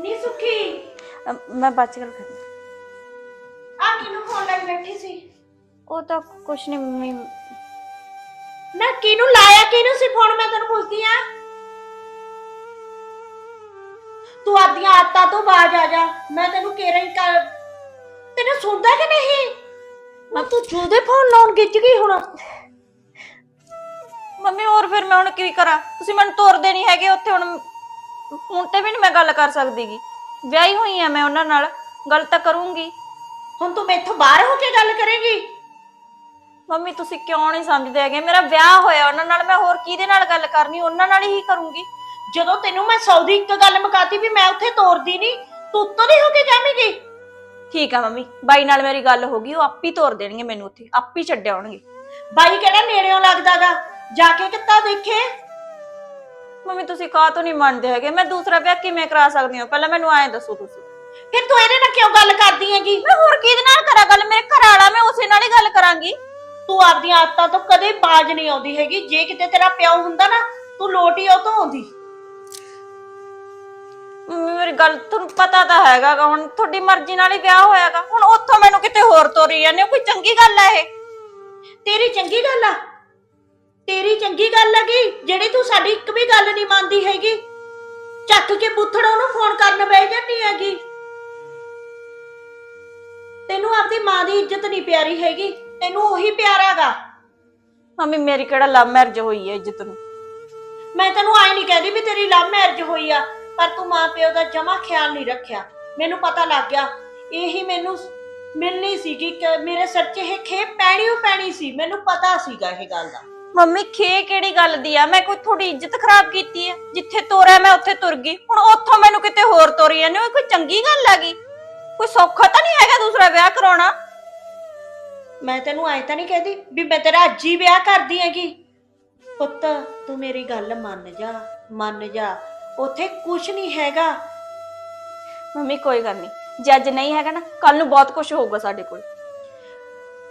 Speaker 4: ਨੀ ਸੁਖੀ।
Speaker 1: ਅਮ, ਮੈਂ ਬਾਅਦ ਚ ਗੱਲ ਕਰਦੀ
Speaker 4: ਆ ਕਿਨੂੰ ਫੋਨ ਲਾਈ ਬੈਠੀ ਸੀ?
Speaker 1: ਉਹ ਤਾਂ ਕੁਛ ਨਹੀਂ ਮੰਮੀ।
Speaker 4: ਨਾ ਕਿਨੂੰ ਲਾਇਆ ਕਿਨੂੰ ਸੀ ਫੋਨ ਮੈਂ ਤੈਨੂੰ ਪੁੱਛਦੀ ਆ ਤੂੰ ਆਪਦੀਆਂ ਆਦਤਾਂ ਤੋਂ ਬਾਜ ਆ ਜਾ। ਮੈਂ ਤੈਨੂੰ ਕਹਿ ਰਹੀ ਕਰ। ਤੈਨੂੰ ਸੁਣਦਾ ਕਿ ਨਹੀਂ? ਮੈਂ ਤੂੰ ਜੂਦੇ ਫੋਨ ਲਾਉਣ ਗਿੱਜ ਗਈ ਹੁਣ।
Speaker 1: ਮੰਮੀ ਹੋਰ ਫਿਰ ਮੈਂ ਹੁਣ ਕੀ ਕਰਾਂ? ਤੁਸੀਂ ਮੈਨੂੰ ਤੋਰਦੇ ਨਹੀਂ ਹੈਗੇ ਉੱਥੇ ਹੁਣ ਫੋਨ ਤੇ ਵੀ ਨਹੀਂ ਮੈਂ ਗੱਲ ਕਰ ਸਕਦੀਗੀ। ਵਿਆਹੀ ਹੋਈ ਆ ਮੈਂ ਉਹਨਾਂ ਨਾਲ ਗੱਲ ਤਾਂ ਕਰੂੰਗੀ।
Speaker 4: ਹੁਣ ਤੂੰ ਮੈਥੋਂ ਬਾਹਰ ਹੋ ਕੇ ਗੱਲ ਕਰੇਂਗੀ?
Speaker 1: ਮੰਮੀ ਤੁਸੀਂ ਕਿਉਂ ਨਹੀਂ ਸਮਝਦੇ ਹੈਗੇ? ਮੇਰਾ ਵਿਆਹ ਹੋਇਆ ਉਹਨਾਂ ਨਾਲ ਮੈਂ ਹੋਰ ਕਿਹਦੇ ਨਾਲ ਗੱਲ ਕਰਨੀ? ਉਹਨਾਂ ਨਾਲ ਹੀ ਕਰੂੰਗੀ।
Speaker 4: ਜਦੋਂ ਤੈਨੂੰ ਮੈਂ ਸੌਦੀ ਇੱਕ ਗੱਲ ਮੁਕਾਤੀ ਵੀ ਮੈਂ ਉੱਥੇ ਤੋਰਦੀ ਨਹੀਂ ਤੂੰ ਉੱਤੋਂ ਦੀ ਹੋ ਕੇ ਜਾਵੇਂਗੀ?
Speaker 1: ਠੀਕ ਆ ਮੰਮੀ ਬਾਈ ਨਾਲ ਮੇਰੀ ਗੱਲ ਹੋ ਗਈ ਉਹ ਆਪੀ ਤੋਰ ਦੇਣਗੇ ਮੈਨੂੰ ਉੱਥੇ ਆਪੀ ਛੱਡ ਆਉਣਗੇ।
Speaker 4: ਬਾਈ ਕਿਹੜਾ ਨੇੜਿਓਂ ਲੱਗਦਾਗਾ ਜਾ ਕੇ ਕਿੱਤਾ ਦੇਖੇ?
Speaker 1: ਮੰਮੀ ਤੁਸੀਂ ਕਾਹ ਤੋਂ ਨਹੀਂ ਮੰਨਦੇ ਹੈਗੇ? ਮੈਂ ਦੂਸਰਾ ਵਿਆਹ ਕਿਵੇਂ ਕਰਾ ਸਕਦੀ ਹਾਂ? ਪਹਿਲਾਂ ਮੈਨੂੰ ਐਂ ਦੱਸੋ ਤੁਸੀਂ।
Speaker 4: ਫਿਰ ਤੂੰ ਇਹਦੇ ਨਾਲ ਕਿਉਂ ਗੱਲ ਕਰਦੀ ਹੈਗੀ?
Speaker 1: ਮੈਂ ਹੋਰ ਕਿਹਦੇ ਨਾਲ ਕਰਾਂ ਗੱਲ? ਮੇਰੇ ਘਰ ਵਾਲਾ ਮੈਂ ਉਸੇ ਨਾਲ ਹੀ ਗੱਲ ਕਰਾਂਗੀ।
Speaker 4: ਤੂੰ ਆਪਦੀਆਂ ਆਦਤਾਂ ਤੋਂ ਕਦੇ ਬਾਜ ਨਹੀਂ ਆਉਂਦੀ ਹੈਗੀ। ਜੇ ਕਿਤੇ ਤੇਰਾ ਪਿਓ ਹੁੰਦਾ ਨਾ ਤੂੰ ਲੋਟ ਹੀ ਉਹ ਤੋਂ ਆਉਂਦੀ।
Speaker 1: ਮੇਰੀ ਗੱਲ ਤੁਹਾਨੂੰ ਪਤਾ ਤਾਂ ਹੈਗਾ ਗਾ, ਹੁਣ ਤੁਹਾਡੀ ਮਰਜ਼ੀ ਨਾਲ ਹੀ ਵਿਆਹ ਹੋਇਆਗਾ। ਹੁਣ ਉੱਥੋਂ ਮੈਨੂੰ ਕਿਤੇ ਹੋਰ ਤੋਰੀ ਜਾਂਦੇ ਹੋ ਕੋਈ ਚੰਗੀ ਗੱਲ ਹੈ ਇਹ?
Speaker 4: ਤੇਰੀ ਚੰਗੀ ਗੱਲ ਆ? ਤੇਰੀ ਚੰਗੀ ਗੱਲ ਹੈਗੀ ਜਿਹੜੀ ਤੂੰ ਸਾਡੀ ਇੱਕ ਵੀ ਗੱਲ ਨਹੀਂ ਮੰਨਦੀ ਹੈਗੀ। ਚੱਕ ਕੇ ਬੁੱਥੜ ਉਹਨੂੰ ਫੋਨ ਕਰਨ ਬਹਿ ਜਾਂਦੀ ਹੈਗੀ। ਤੈਨੂੰ ਆਪਦੀ ਮਾਂ ਦੀ ਇੱਜ਼ਤ ਨਹੀਂ ਪਿਆਰੀ ਹੈਗੀ ਤੈਨੂੰ ਉਹੀ ਪਿਆਰਾਗਾ
Speaker 1: ਮੰਮੀ ਮੇਰੀ ਕਿਹੜਾ ਲਵ ਮੈਰਿਜ ਹੋਈ ਹੈ ਇੱਜ਼ਤ ਨੂੰ?
Speaker 4: ਮੈਂ ਤੈਨੂੰ ਆਈ ਨਹੀਂ ਕਹਿੰਦੀ ਵੀ ਤੇਰੀ ਲਵ ਮੈਰਿਜ ਹੋਈ ਆ। ਪਰ ਤੂੰ ਮਾਂ ਪਿਓ ਦਾ ਜਮਾ ਖਿਆਲ ਨਹੀਂ ਰੱਖਿਆ। ਮੈਨੂੰ ਪਤਾ ਲੱਗ ਗਿਆ। ਇਹੀ ਮੈਨੂੰ ਮਿਲਣੀ ਸੀ ਕਿ ਮੇਰੇ ਸਿਰ 'ਚ ਇਹ ਖੇਪ ਪੈਣੀ ਓ ਪੈਣੀ ਸੀ। ਮੈਨੂੰ ਪਤਾ ਸੀਗਾ ਇਹ ਗੱਲ ਦਾ।
Speaker 1: ਮੰਮੀ ਖੇ ਕਿਹੜੀ ਗੱਲ ਦੀ ਆ? ਮੈਂ ਕੋਈ ਤੁਹਾਡੀ ਇੱਜ਼ਤ ਖਰਾਬ ਕੀਤੀ ਹੈ ਜਿੱਥੇ ਤੋਰਿਆ ਮੈਂ ਉੱਥੇ ਤੁਰ ਗਈ। ਹੁਣ ਉੱਥੋਂ ਮੈਨੂੰ ਕਿਤੇ ਹੋਰ ਤੋਰੀ ਜਾਂਦੇ ਹੋ? ਇਹ ਕੋਈ ਚੰਗੀ ਗੱਲ ਹੈਗੀ ਕੋਈ ਸੌਖਾ ਤਾਂ ਨਹੀਂ ਹੈਗਾ ਦੂਸਰਾ ਵਿਆਹ ਕਰਾਉਣਾ?
Speaker 4: ਮੈਂ ਤੈਨੂੰ ਐ ਤਾਂ ਨਹੀਂ ਕਹਿੰਦੀ ਵੀ ਮੈਂ ਤੇਰਾ ਅੱਜ ਹੀ ਵਿਆਹ ਕਰਦੀ ਹੈਗੀ। ਪੁੱਤ ਤੂੰ ਮੇਰੀ ਗੱਲ ਮੰਨ ਜਾ। ਮੰਨ ਜਾ। ਉੱਥੇ ਕੁਝ ਨਹੀਂ ਹੈਗਾ।
Speaker 1: ਮੰਮੀ ਕੋਈ ਗੱਲ ਨਹੀਂ। ਜੇ ਅੱਜ ਨਹੀਂ ਹੈਗਾ ਨਾ ਕੱਲ ਨੂੰ ਬਹੁਤ ਕੁਝ ਹੋਊਗਾ ਸਾਡੇ ਕੋਲ।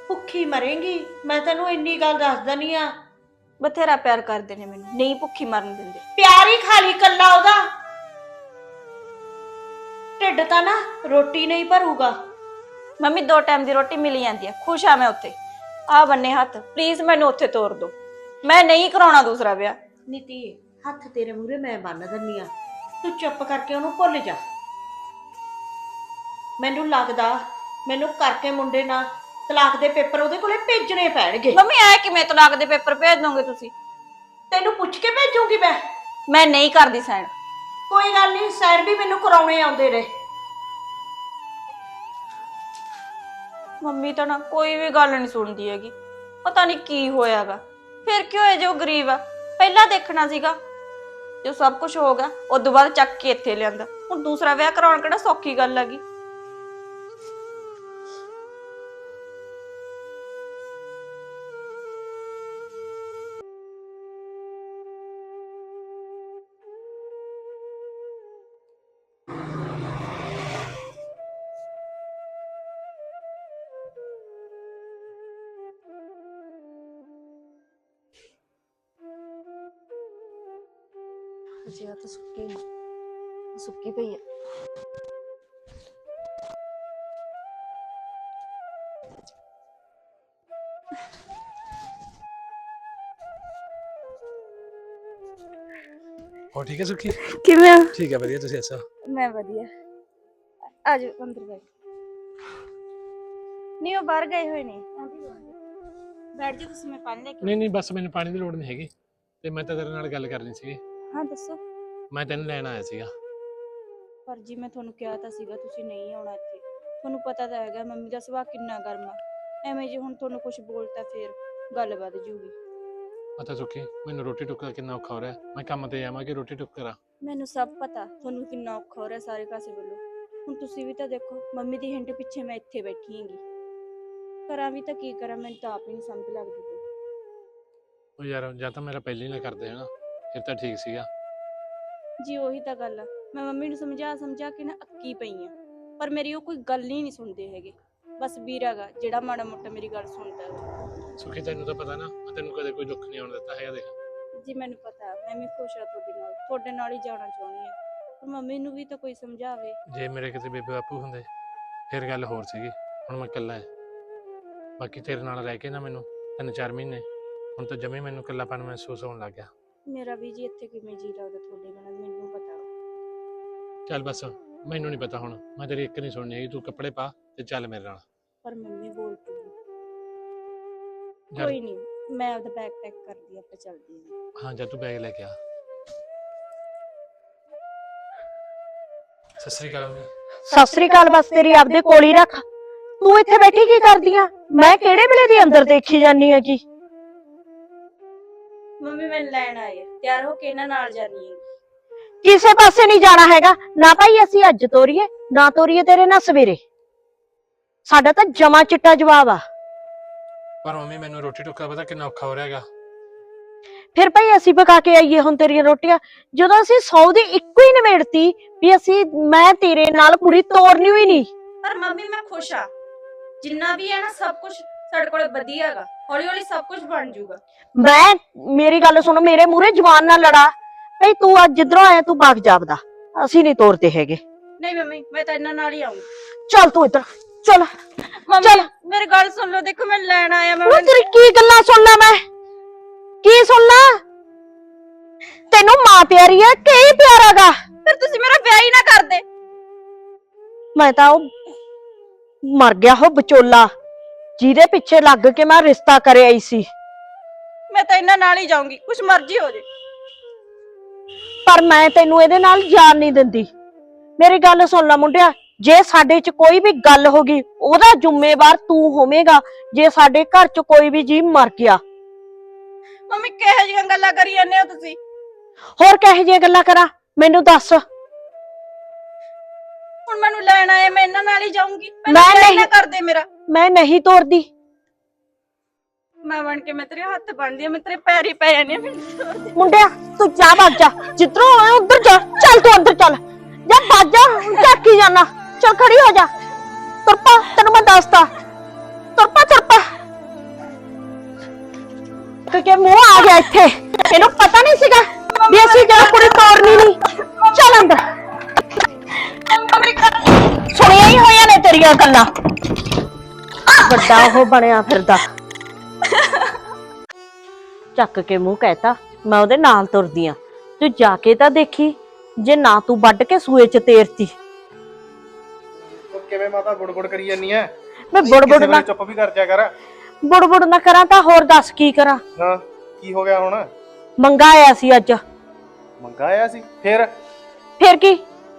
Speaker 4: ਭੁੱਖੀ ਮਰੇਂਗੀ ਮੈਂ ਤੈਨੂੰ ਇੰਨੀ ਗੱਲ ਦੱਸ ਦਨੀ ਆ।
Speaker 1: ਬਥੇਰਾ ਪਿਆਰ ਕਰਦੇ ਨੇ ਮੈਨੂੰ ਨਹੀਂ ਭੁੱਖੀ ਮਰਨ ਦਿੰਦੇ।
Speaker 4: ਪਿਆਰ ਹੀ ਖਾਲੀ ਕੱਲਾ ਉਹਦਾ। ਢਿੱਡ ਤਾਂ ਨਾ ਰੋਟੀ ਨਹੀਂ ਭਰੂਗਾ।
Speaker 1: ਮੰਮੀ ਦੋ ਟਾਈਮ ਦੀ ਰੋਟੀ ਮਿਲ ਜਾਂਦੀ ਹੈ ਖੁਸ਼ ਆ ਮੈਂ ਉੱਥੇ। ਆ ਬੰਨੇ ਹੱਥ ਪਲੀਜ਼ ਮੈਨੂੰ ਉੱਥੇ ਤੋਰ ਦਿਓ। ਮੈਂ ਨਹੀਂ ਕਰਾਉਣਾ ਦੂਸਰਾ ਵਿਆਹ।
Speaker 4: ਨੀਤੀ ਹੱਥ ਤੇਰੇ ਮੂਹਰੇ ਮੈਂ ਬੰਨ ਦਿੰਨੀ ਆ। ਤੂੰ ਚੁੱਪ ਕਰਕੇ ਉਹਨੂੰ ਭੁੱਲ ਜਾ। ਮੈਨੂੰ ਲੱਗਦਾ ਮੈਨੂੰ ਕਰਕੇ ਮੁੰਡੇ ਨਾਲ ਤਲਾਕ ਦੇ ਪੇਪਰ ਉਹਦੇ ਕੋਲੇ ਭੇਜਣੇ ਪੈਣਗੇ।
Speaker 1: ਮੰਮੀ ਐ ਕਿਵੇਂ ਤਲਾਕ ਦੇ ਪੇਪਰ ਭੇਜ ਦੋਗੇ ਤੁਸੀਂ?
Speaker 4: ਤੈਨੂੰ ਪੁੱਛ ਕੇ ਭੇਜੂਗੀ ਮੈਂ।
Speaker 1: ਮੈਂ ਨਹੀਂ ਕਰਦੀ ਸਾਈਨ।
Speaker 4: ਕੋਈ ਗੱਲ ਨਹੀਂ ਸੈਰ ਵੀ ਮੈਨੂੰ ਕਰਾਉਣੇ ਆਉਂਦੇ ਨੇ।
Speaker 1: ਮੰਮੀ ਤਾਂ ਨਾ ਕੋਈ ਵੀ ਗੱਲ ਨਹੀਂ ਸੁਣਦੀ ਹੈਗੀ। ਪਤਾ ਨਹੀਂ ਕੀ ਹੋਇਆਗਾ। ਫਿਰ ਕੀ ਹੋਇਆ ਜੋ ਗਰੀਬ ਆ? ਪਹਿਲਾਂ ਦੇਖਣਾ ਸੀਗਾ। ਜੋ ਸਭ ਕੁਝ ਹੋ ਗਿਆ ਉਸ ਤੋਂ ਬਾਅਦ ਚੱਕ ਕੇ ਇੱਥੇ ਲਿਆਂਦਾ। ਹੁਣ ਦੂਸਰਾ ਵਿਆਹ ਕਰਾਉਣ ਕਿਹੜਾ ਸੌਖੀ ਗੱਲ ਹੈਗੀ ਆ ਤਾਂ ਸੁੱਕੀ ਨੀ। ਸੁੱਕੀ ਪਈ ਆ।
Speaker 5: ਹੋ ਠੀਕ ਹੈ ਸੁਖੀ?
Speaker 1: ਕਿਵੇਂ ਆ
Speaker 5: ਠੀਕ ਹੈ ਵਧੀਆ। ਤੁਸੀਂ ਦੱਸੋ?
Speaker 1: ਮੈਂ ਵਧੀਆ। ਆ ਜਾਓ ਅੰਦਰ ਬੈਠ ਨਹੀਂ ਉਹ ਬਾਹਰ ਗਏ ਹੋਏ ਨੇ। ਬੈਠ ਜਾ ਤੁਸੀਂ ਮੈਂ ਪਾਣੀ ਲੈ ਕੇ
Speaker 5: ਨਹੀਂ ਨਹੀਂ ਬਸ ਮੈਨੂੰ ਪਾਣੀ ਦੀ ਲੋੜ ਨਹੀਂ ਹੈਗੀ। ਤੇ ਮੈਂ ਤਾਂ ਤੇਰੇ ਨਾਲ ਗੱਲ ਕਰਨੀ ਸੀਗੀ।
Speaker 1: ਹਾਂ ਦੱਸੋ।
Speaker 5: ਮੈਂ ਤੈਨੂੰ ਲੈਣ ਆਇਆ ਸੀਗਾ।
Speaker 1: ਪਰ ਜੀ ਮੈਂ ਤੁਹਾਨੂੰ ਕਿਹਾ ਤਾਂ ਸੀਗਾ ਤੁਸੀਂ ਨਹੀਂ ਆਉਣਾ ਇੱਥੇ। ਤੁਹਾਨੂੰ ਪਤਾ ਤਾਂ ਹੈਗਾ ਮੰਮੀ ਦਾ ਸੁਭਾਅ ਕਿੰਨਾ ਗਰਮ ਆ। ਐਵੇਂ ਜੇ ਹੁਣ ਤੁਹਾਨੂੰ ਕੁਝ ਬੋਲਤਾ ਫੇਰ ਗੱਲ ਵੱਧ ਜੂਗੀ।
Speaker 5: ਪਤਾ ਸੁਖੀ ਮੈਨੂੰ ਰੋਟੀ ਟੁੱਕ ਕਿੰਨਾ ਔਖਾ ਹੋ ਰਿਹਾ। ਮੈਂ ਕੰਮ ਤੇ ਜਾਵਾਂ ਕਿ ਰੋਟੀ ਟੁੱਕ ਕਰਾਂ
Speaker 1: ਮੈਨੂੰ ਸਭ ਪਤਾ ਤੁਹਾਨੂੰ ਕਿੰਨਾ ਔਖਾ ਹੋ ਰਿਹਾ ਸਾਰੇ ਕਾਸੇ ਵੱਲੋਂ। ਹੁਣ ਤੁਸੀਂ ਵੀ ਤਾਂ ਦੇਖੋ ਮੰਮੀ ਦੀ ਹਿੰਟ ਪਿੱਛੇ ਮੈਂ ਇੱਥੇ ਬੈਠੀ ਹੈਗੀ। ਕਰਾਂ ਵੀ ਤਾਂ ਕੀ ਕਰਾਂ ਮੈਨੂੰ ਤਾਂ ਆਪ ਹੀ ਨਹੀਂ ਸਮਝ ਲੱਗਦੀ। ਪਈ।
Speaker 5: ਉਹ ਯਾਰ ਜਾਂ ਤਾਂ ਮੇਰਾ ਪਹਿਲੀ ਨਾ ਕਰਦੇ ਹਨਾ। ਫਿਰ ਤਾਂ ਠੀਕ ਸੀਗਾ।
Speaker 1: ਜੀ ਉਹੀ ਤਾਂ ਗੱਲ ਆ। ਮੈਂ ਮੰਮੀ ਨੂੰ ਸਮਝਾ ਸਮਝਾ ਕੇ ਨਾ ਅੱਕੀ ਪਈ ਆ। ਪਰ ਮੇਰੀ ਉਹ ਕੋਈ ਗੱਲ ਹੀ ਨਹੀਂ ਸੁਣਦੇ ਹੈਗੇ। ਬਸ ਵੀਰਾਗਾ ਜਿਹੜਾ ਮਾੜਾ ਮੋਟਾ ਮੇਰੀ ਗੱਲ ਸੁਣਦਾ ਹੈ
Speaker 5: ਸੁਖੀ ਤੈਨੂੰ ਤਾਂ ਪਤਾ ਨਾ ਮੈਂ ਤੈਨੂੰ ਕਦੇ ਕੋਈ ਦੁੱਖ ਨਹੀਂ ਆਉਣ ਦਿੱਤਾ ਹੈਗਾ ਦੇਖ।
Speaker 1: ਜੀ ਮੈਨੂੰ ਪਤਾ। ਮੈਂ ਵੀ ਖੁਸ਼ ਆ ਤੁਹਾਡੇ ਨਾਲ। ਤੁਹਾਡੇ ਨਾਲ ਹੀ ਜਾਣਾ ਚਾਹੁੰਦੀ ਆ। ਪਰ ਮੰਮੀ ਨੂੰ ਵੀ ਤਾਂ ਕੋਈ ਸਮਝਾਵੇ।
Speaker 5: ਜੇ ਮੇਰੇ ਕਿਤੇ ਬੇਬੇ ਬਾਪੂ ਹੁੰਦੇ ਫਿਰ ਗੱਲ ਹੋਰ ਸੀਗੀ। ਹੁਣ ਮੈਂ ਇਕੱਲਾ ਹੈ ਬਾਕੀ ਤੇਰੇ ਨਾਲ ਰਹਿ ਕੇ ਨਾ ਮੈਨੂੰ ਤਿੰਨ ਚਾਰ ਮਹੀਨੇ ਹੁਣ ਤਾਂ ਜਮੇ ਮੈਨੂੰ ਇਕੱਲਾਪਨ ਮਹਿਸੂਸ ਹੋਣ ਲੱਗ ਗਿਆ।
Speaker 1: ਮੇਰਾ ਵੀ ਜੀ ਇੱਥੇ ਕਿਵੇਂ ਜੀ ਲੱਗਦਾ ਤੁਹਾਡੇ ਬਿਨਾਂ ਮੈਨੂੰ ਪਤਾ।
Speaker 5: ਚੱਲ ਬਸ ਮੈਨੂੰ ਨਹੀਂ ਪਤਾ ਹੁਣ ਮੈਂ ਤੇਰੀ ਇੱਕ ਨਹੀਂ ਸੁਣਨੀ ਹੈਗੀ ਤੂੰ ਕੱਪੜੇ ਪਾ ਤੇ ਚੱਲ ਮੇਰੇ ਨਾਲ।
Speaker 1: ਪਰ ਮੰਮੀ ਬੋਲ ਪਈ ਕੋਈ ਨਹੀਂ ਮੈਂ ਆਪਦਾ ਬੈਗ ਪੈਕ ਕਰਦੀ ਆ, ਆਪਾਂ ਚੱਲਦੇ ਹਾਂ।
Speaker 5: ਹਾਂ ਜਾ ਤੂੰ ਬੈਗ ਲੈ ਕੇ ਆ। ਸਤਿ ਸ੍ਰੀ ਅਕਾਲ। ਮੰਮੀ
Speaker 2: ਸਤਿ ਸ੍ਰੀ ਅਕਾਲ ਬਸ ਤੇਰੀ ਆਪਦੇ ਕੋਲ ਹੀ ਰੱਖ। ਤੂੰ ਇੱਥੇ ਬੈਠੀ ਕੀ ਕਰਦੀ ਆ? ਮੈਂ ਕਿਹੜੇ ਵੇਲੇ ਦੀ ਅੰਦਰ ਦੇਖੀ ਜਾਨੀ ਆ ਕੀ
Speaker 1: ਮੰਮੀ ਮੈਨੂੰ ਲੈਣ ਆਏ ਆ। ਤਿਆਰ ਹੋ ਕੇ ਇਹਨਾਂ ਨਾਲ ਜਾਣੀ ਹੈ
Speaker 2: ਕਿਸੇ ਪਾਸੇ ਨਹੀਂ ਜਾਣਾ ਹੈਗਾ। ਨਾ ਭਾਈ ਅਸੀਂ ਅੱਜ ਤੋਰੀਏ ਨਾ ਤੋਰੀਏ ਤੇਰੇ ਨਾਲ ਸਵੇਰੇ। ਸਾਡਾ ਤਾਂ ਜਮਾ ਚਿੱਟਾ ਜਵਾਬ ਆ।
Speaker 5: ਪਰ ਮੰਮੀ ਮੈਨੂੰ ਰੋਟੀ ਟੁੱਕਾ ਪਤਾ ਕਿੰਨਾ ਔਖਾ ਹੋ ਰਿਹਾ ਹੈਗਾ।
Speaker 2: ਫਿਰ ਭਾਈ ਅਸੀਂ ਪਕਾ ਕੇ ਆਈਏ ਹੁਣ ਤੇਰੀਆਂ ਰੋਟੀਆਂ। ਜਦੋਂ ਅਸੀਂ ਸੌ ਦੀ ਇੱਕੋ ਹੀ ਨਿਬੇੜਤੀ ਵੀ ਅਸੀਂ ਮੈਂ ਤੇਰੇ ਨਾਲ ਕੁੜੀ ਤੋਰਨੀ ਹੋਈ ਨਹੀਂ।
Speaker 1: ਪਰ ਮੰਮੀ ਮੈਂ ਖੁਸ਼ ਆ। ਜਿੰਨਾ ਵੀ ਹੈ ਨਾ ਸਭ ਕੁਝ ਸਾਡੇ ਕੋਲ ਵਧੀਆ ਹੈਗਾ ਹੌਲੀ ਹੌਲੀ ਸਭ ਕੁਝ ਬਣ ਜਾਊਗਾ
Speaker 2: ਮੈਂ ਮੇਰੀ ਗੱਲ ਸੁਣ ਮੇਰੇ ਮੂਹਰੇ ਜਵਾਨ ਨਾਲ ਲੜਾ। ਭਈ ਤੂੰ ਅੱਜ ਜਿੱਧਰੋਂ ਆਇਆ ਤੂੰ ਬਾਗ ਜਾਪਦਾ ਅਸੀਂ ਨਹੀਂ ਤੋਰਦੇ ਹੈਗੇ।
Speaker 1: ਨਹੀਂ ਮੰਮੀ ਮੈਂ ਤਾਂ ਇਹਨਾਂ ਨਾਲ ਹੀ ਆਉਂਗੀ
Speaker 2: ਚੱਲ ਤੂੰ ਇੱਧਰ ਚੱਲ।
Speaker 1: ਮੰਮੀ
Speaker 2: ਚੱਲ।
Speaker 1: ਮੇਰੀ ਗੱਲ ਸੁਣ ਲਓ ਦੇਖੋ ਮੈਂ ਲੈਣ ਆਇਆ ਮੈਂ
Speaker 2: ਉਹ ਤੇਰੀ ਕੀ ਗੱਲਾਂ ਸੁਣਨਾ ਮੈਂ? ਕੀ ਸੁਣਨਾ ਤੈਨੂੰ ਮਾਂ ਪਿਆਰੀ ਆ ਕਿ ਇਹ ਪਿਆਰਾਗਾ
Speaker 1: ਫਿਰ ਤੁਸੀਂ ਮੇਰਾ ਵਿਆਹ ਹੀ ਨਾ ਕਰਦੇ।
Speaker 2: ਮੈਂ ਤਾਂ ਉਹ ਮਰ ਗਿਆ ਹੋ ਵਿਚੋਲਾ। ਜਿਹਦੇ ਪਿੱਛੇ ਲੱਗ ਕੇ ਮੈਂ ਰਿਸ਼ਤਾ ਕਰ ਆਈ ਸੀ।
Speaker 1: ਮੈਂ ਤਾਂ ਇਹਨਾਂ ਨਾਲ ਹੀ ਜਾਊਂਗੀ ਕੁਛ ਮਰਜ਼ੀ ਹੋ ਜੇ।
Speaker 2: ਪਰ ਮੈਂ ਤੈਨੂੰ ਇਹਦੇ ਨਾਲ ਜਾਣ ਨਹੀਂ ਦਿੰਦੀ। ਮੇਰੀ ਗੱਲ ਸੁਣ ਲੈ ਮੁੰਡਿਆ ਜੇ ਸਾਡੇ 'ਚ ਕੋਈ ਵੀ ਗੱਲ ਹੋ ਗਈ ਉਹਦਾ ਜ਼ਿੰਮੇਵਾਰ ਤੂੰ ਹੋਵੇਂਗਾ ਜੇ ਸਾਡੇ ਘਰ 'ਚ ਕੋਈ ਵੀ ਜੀ ਮਰ ਗਿਆ।
Speaker 1: ਮੰਮੀ ਕਿਹੋ ਜਿਹੀਆਂ ਗੱਲਾਂ ਕਰੀ ਜਾਂਦੇ ਹੋ ਤੁਸੀਂ?
Speaker 2: ਹੋਰ ਕਿਹੋ ਜਿਹੀਆਂ ਗੱਲਾਂ ਕਰਾਂ? ਮੈਨੂੰ ਦੱਸ।
Speaker 1: ਹੁਣ ਮੈਨੂੰ ਲੈਣ ਆਏ ਮੈਂ ਇਹਨਾਂ ਨਾਲ ਹੀ ਜਾਊਂਗੀ।
Speaker 2: ਮੈਂ
Speaker 1: ਵਿਆਹ ਹੀ ਨਾ
Speaker 2: ਨਹੀਂ-
Speaker 1: ਕਰਦੇ ਮੇਰਾ?
Speaker 2: ਮੈਂ ਨਹੀਂ ਤੋਰਦੀ।
Speaker 1: ਮੈਂ ਬਣ ਕੇ ਮੈਂ ਤੇਰੇ ਹੱਥ ਬਣਦੀ ਆ ਮੈਂ ਤੇਰੇ ਪੈਰੀ ਪੈ ਜਾਂਦੀ ਆ ਮੈਨੂੰ ਛੋੜ ਦੇ।
Speaker 2: ਮੁੰਡਿਆ ਤੂੰ ਜਾ ਭੱਜ ਜਾ। ਜਿੱਧਰੋਂ ਆਇਆ ਉਧਰ ਜਾ। ਚੱਲ ਤੂੰ ਅੰਦਰ ਚੱਲ। ਜਾ ਭੱਜ ਜਾ ਝਾਕੀ ਜਾਣਾ ਚੱਲ ਖੜੀ ਹੋ ਜਾ। ਤੁਰ ਪਾ ਤੈਨੂੰ ਮੈਂ ਦੱਸਦਾ। ਤੁਰ ਪਾ ਤੁਰ ਪਾ ਕਿ ਮੂੰਹ ਆ ਗਿਆ ਇੱਥੇ। ਇਹਨੂੰ ਪਤਾ ਨਹੀਂ ਸੀਗਾ ਵੀ ਅਸੀਂ ਜਿਹੜਾ ਕੁੜੀ ਤੋਰਨੀ ਨਹੀਂ ਚੱਲ ਅੰਦਰ। ਤੇਰੀਆਂ ਗੱਲਾਂ। ਵੱਡਾ ਉਹ ਬਣਿਆ ਫਿਰਦਾ। ਚੱਕ ਕੇ ਮੂੰਹ ਕਹਿਤਾ ਮੈਂ ਉਹਦੇ ਨਾਲ ਤੁਰਦੀ ਆ। ਤੂੰ ਜਾ ਕੇ ਤਾਂ ਦੇਖੀ ਜੇ ਨਾ ਤੂੰ ਵੱਢ ਕੇ ਸੂਏ ਚ ਤੇਰਤੀ।
Speaker 3: ਉਹ ਕਿਵੇਂ ਮਾਤਾ ਬੁੜਬੁੜ ਕਰੀ ਜਾਨੀ ਐ?
Speaker 2: ਮੈਂ ਬੁੜਬੁੜ
Speaker 3: ਕਿਸੇ
Speaker 2: ਨਾ
Speaker 3: ਵੇਲੇ ਚੁੱਪ ਵੀ ਕਰ ਜਾ ਕਰ।
Speaker 2: ਬੁੜਬੁੜ ਨਾ ਕਰਾਂ ਤਾਂ ਹੋਰ ਦੱਸ ਕੀ ਕਰਾਂ।
Speaker 3: ਹਾਂ ਕੀ ਹੋ ਗਿਆ ਹੁਣ?
Speaker 2: ਮੰਗਾ ਆਇਆ ਸੀ ਅੱਜ।
Speaker 3: ਮੰਗਾ ਆਇਆ ਸੀ? ਫਿਰ?
Speaker 2: ਫਿਰ ਕੀ?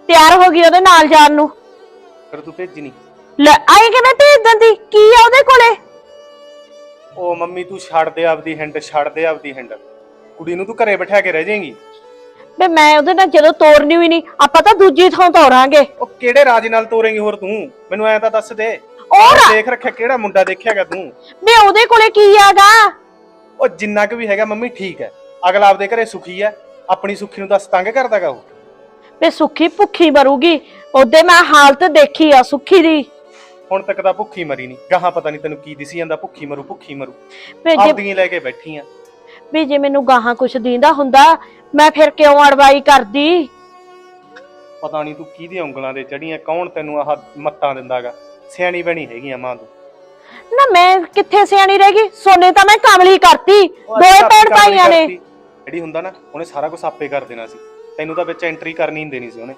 Speaker 2: ਤਿਆਰ ਹੋ ਗਈ ਉਹਦੇ ਨਾਲ ਜਾਣ ਨੂੰ।
Speaker 3: ਫਿਰ ਤੂੰ ਭੇਜੀ ਨਹੀਂ
Speaker 2: ਲੈ ਆਏ ਕਿਵੇਂ ਭੇਜ ਦਿੰਦੀ ਕੀ ਆ ਉਹਦੇ ਕੋਲੇ?
Speaker 3: ਉਹ ਮੰਮੀ ਤੂੰ ਛੱਡ ਦੇ ਆਪਦੀ ਹਿੰਡ ਛੱਡ ਦੇ ਆਪਦੀ ਹਿੰਡ ਕੁੜੀ ਨੂੰ ਤੂੰ ਘਰੇ ਬਿਠਾ ਕੇ ਰਹਿ ਜਾਏਂਗੀ।
Speaker 2: ਵੇ ਮੈਂ ਉਹਦੇ ਨਾਲ ਜਦੋਂ ਤੋਰਨੀ ਹੋਈ ਨਹੀਂ ਆਪਾਂ ਤਾਂ ਦੂਜੀ ਥਾਂ ਤੋਰਾਂਗੇ।
Speaker 3: ਉਹ ਕਿਹੜੇ ਰਾਜ ਨਾਲ ਤੋਰੇਂਗੀ ਹੋਰ ਤੂੰ? ਮੈਨੂੰ ਐਂ ਤਾਂ ਦੱਸ ਦੇ। ਮੈਂ ਦੇਖ ਰੱਖਿਆ ਕਿਹੜਾ ਮੁੰਡਾ ਦੇਖਿਆਗਾ ਤੂੰ?
Speaker 2: ਵੇ ਉਹਦੇ ਕੋਲੇ ਕੀ ਆਗਾ?
Speaker 3: ਉਹ ਜਿੰਨਾ ਕੁ ਵੀ ਹੈਗਾ ਮੰਮੀ ਠੀਕ ਹੈ। ਅਗਲਾ ਆਪਦੇ ਘਰੇ ਸੁਖੀ ਹੈ। ਆਪਣੀ ਸੁਖੀ ਨੂੰ ਦੱਸ ਤੰਗ ਕਰਦਾਗਾ ਉਹ।
Speaker 2: ਵੇ ਸੁੱਖੀ ਭੁੱਖੀ ਮਰੂਗੀ। ਉਹਦੇ ਮੈਂ ਹਾਲਤ ਦੇਖੀ ਆ ਸੁੱਖੀ ਦੀ।
Speaker 3: ਹੁਣ ਤੱਕ ਤਾਂ ਭੁੱਖੀ ਮਰੀ ਨਹੀਂ ਗਾਹਾਂ ਪਤਾ ਨਹੀਂ ਤੈਨੂੰ ਕੀ ਦਿਸੀ ਜਾਂਦਾ ਭੁੱਖੀ ਮਰੂ ਭੁੱਖੀ ਮਰੂ।
Speaker 2: ਵੇ ਜੇ
Speaker 3: ਆਪਦੀਆਂ ਲੈ ਕੇ ਬੈਠੀ ਆ
Speaker 2: ਵੀ ਜੇ ਮੈਨੂੰ ਗਾਹਾਂ ਕੁਛ ਦੀਂਦਾ ਹੁੰਦਾ ਮੈਂ ਫਿਰ ਕਿਉਂ ਅੜਵਾਈ ਕਰਦੀ?
Speaker 3: ਪਤਾ ਨਹੀਂ ਤੂੰ ਕਿਹਦੀ ਉਂਗਲਾਂ ਦੇ ਚੜੀਆਂ ਕੌਣ ਤੈਨੂੰ ਆਹ ਮੱਤਾਂ ਦਿੰਦਾਗਾ? ਸਿਆਣੀ ਬਣੀ ਹੈਗੀ ਆ ਮਾਂ ਤੂੰ।
Speaker 2: ਨਾ ਮੈਂ ਕਿੱਥੇ ਸਿਆਣੀ ਰਹਿ ਗਈ? ਸੋਨੇ ਤਾਂ ਮੈਂ ਕਮਲੀ ਕਰਤੀ। ਦੋਏ ਭੈਣ ਭਾਈਆਂ ਨੇ।
Speaker 3: ਜਿਹੜੀ ਹੁੰਦਾ ਨਾ ਉਹਨੇ ਸਾਰਾ ਕੁਝ ਆਪੇ ਕਰ ਦੇਣਾ ਸੀ। ਤੈਨੂੰ ਤਾਂ ਵਿੱਚ ਐਂਟਰੀ ਕਰਨੀ ਨਹੀਂ ਦੇਣੀ ਸੀ ਉਹਨੇ।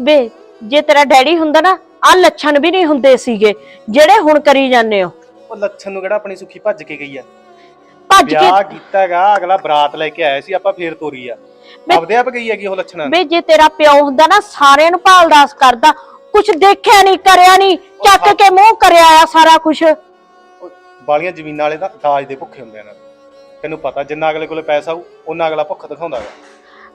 Speaker 2: ਵੇ ਜੇ ਤੇਰਾ ਡੈਡੀ ਹੁੰਦਾ ਨਾ ਆ ਲੱਛਣ ਵੀ ਨਹੀਂ ਹੁੰਦੇ ਸੀਗੇ ਜਿਹੜੇ ਹੁਣ ਕਰੀ ਜਾਂਦੇ ਹੋ।
Speaker 3: ਉਹ ਲੱਛਣ ਨੂੰ ਕਿਹੜਾ ਆਪਣੀ ਸੁੱਖੀ ਭੱਜ ਕੇ ਗਈ ਆ?
Speaker 2: ਭੱਜ ਕੇ
Speaker 3: ਵਿਆਹ ਕੀਤਾਗਾ ਅਗਲਾ ਬਰਾਤ ਲੈ ਕੇ ਆਇਆ ਸੀ ਆਪਾਂ ਫੇਰ ਤੋਰੀ ਆ।
Speaker 2: ਮੈਂ-
Speaker 3: ਆਪਦੇ ਆਪ ਗਈ ਹੈਗੀ ਉਹ ਲੱਛਣਾਂ?
Speaker 2: ਵੇ ਜੇ ਤੇਰਾ ਪਿਓ ਹੁੰਦਾ ਨਾ ਸਾਰਿਆਂ ਨੂੰ ਭਾਲਦਾਸ ਕਰਦਾ ਕੁਛ ਦੇਖਿਆ ਨਹੀਂ ਕਰਿਆ ਨਹੀਂ ਚੱਕ ਕੇ ਮੂੰਹ ਕਰਿਆ ਆ ਸਾਰਾ ਕੁਛ।
Speaker 3: ਬਾਲੀਆਂ ਜ਼ਮੀਨਾਂ ਵਾਲੇ ਤਾਂ ਦਾਜ ਦੇ ਭੁੱਖੇ ਹੁੰਦੇ ਆ ਨਾ। ਤੈਨੂੰ ਪਤਾ ਜਿੰਨਾ ਅਗਲੇ ਕੋਲੇ ਪੈਸਾ ਹੋਊ ਉਹਨਾਂ ਅਗਲਾ ਭੁੱਖ ਦਿਖਾਉਂਦਾ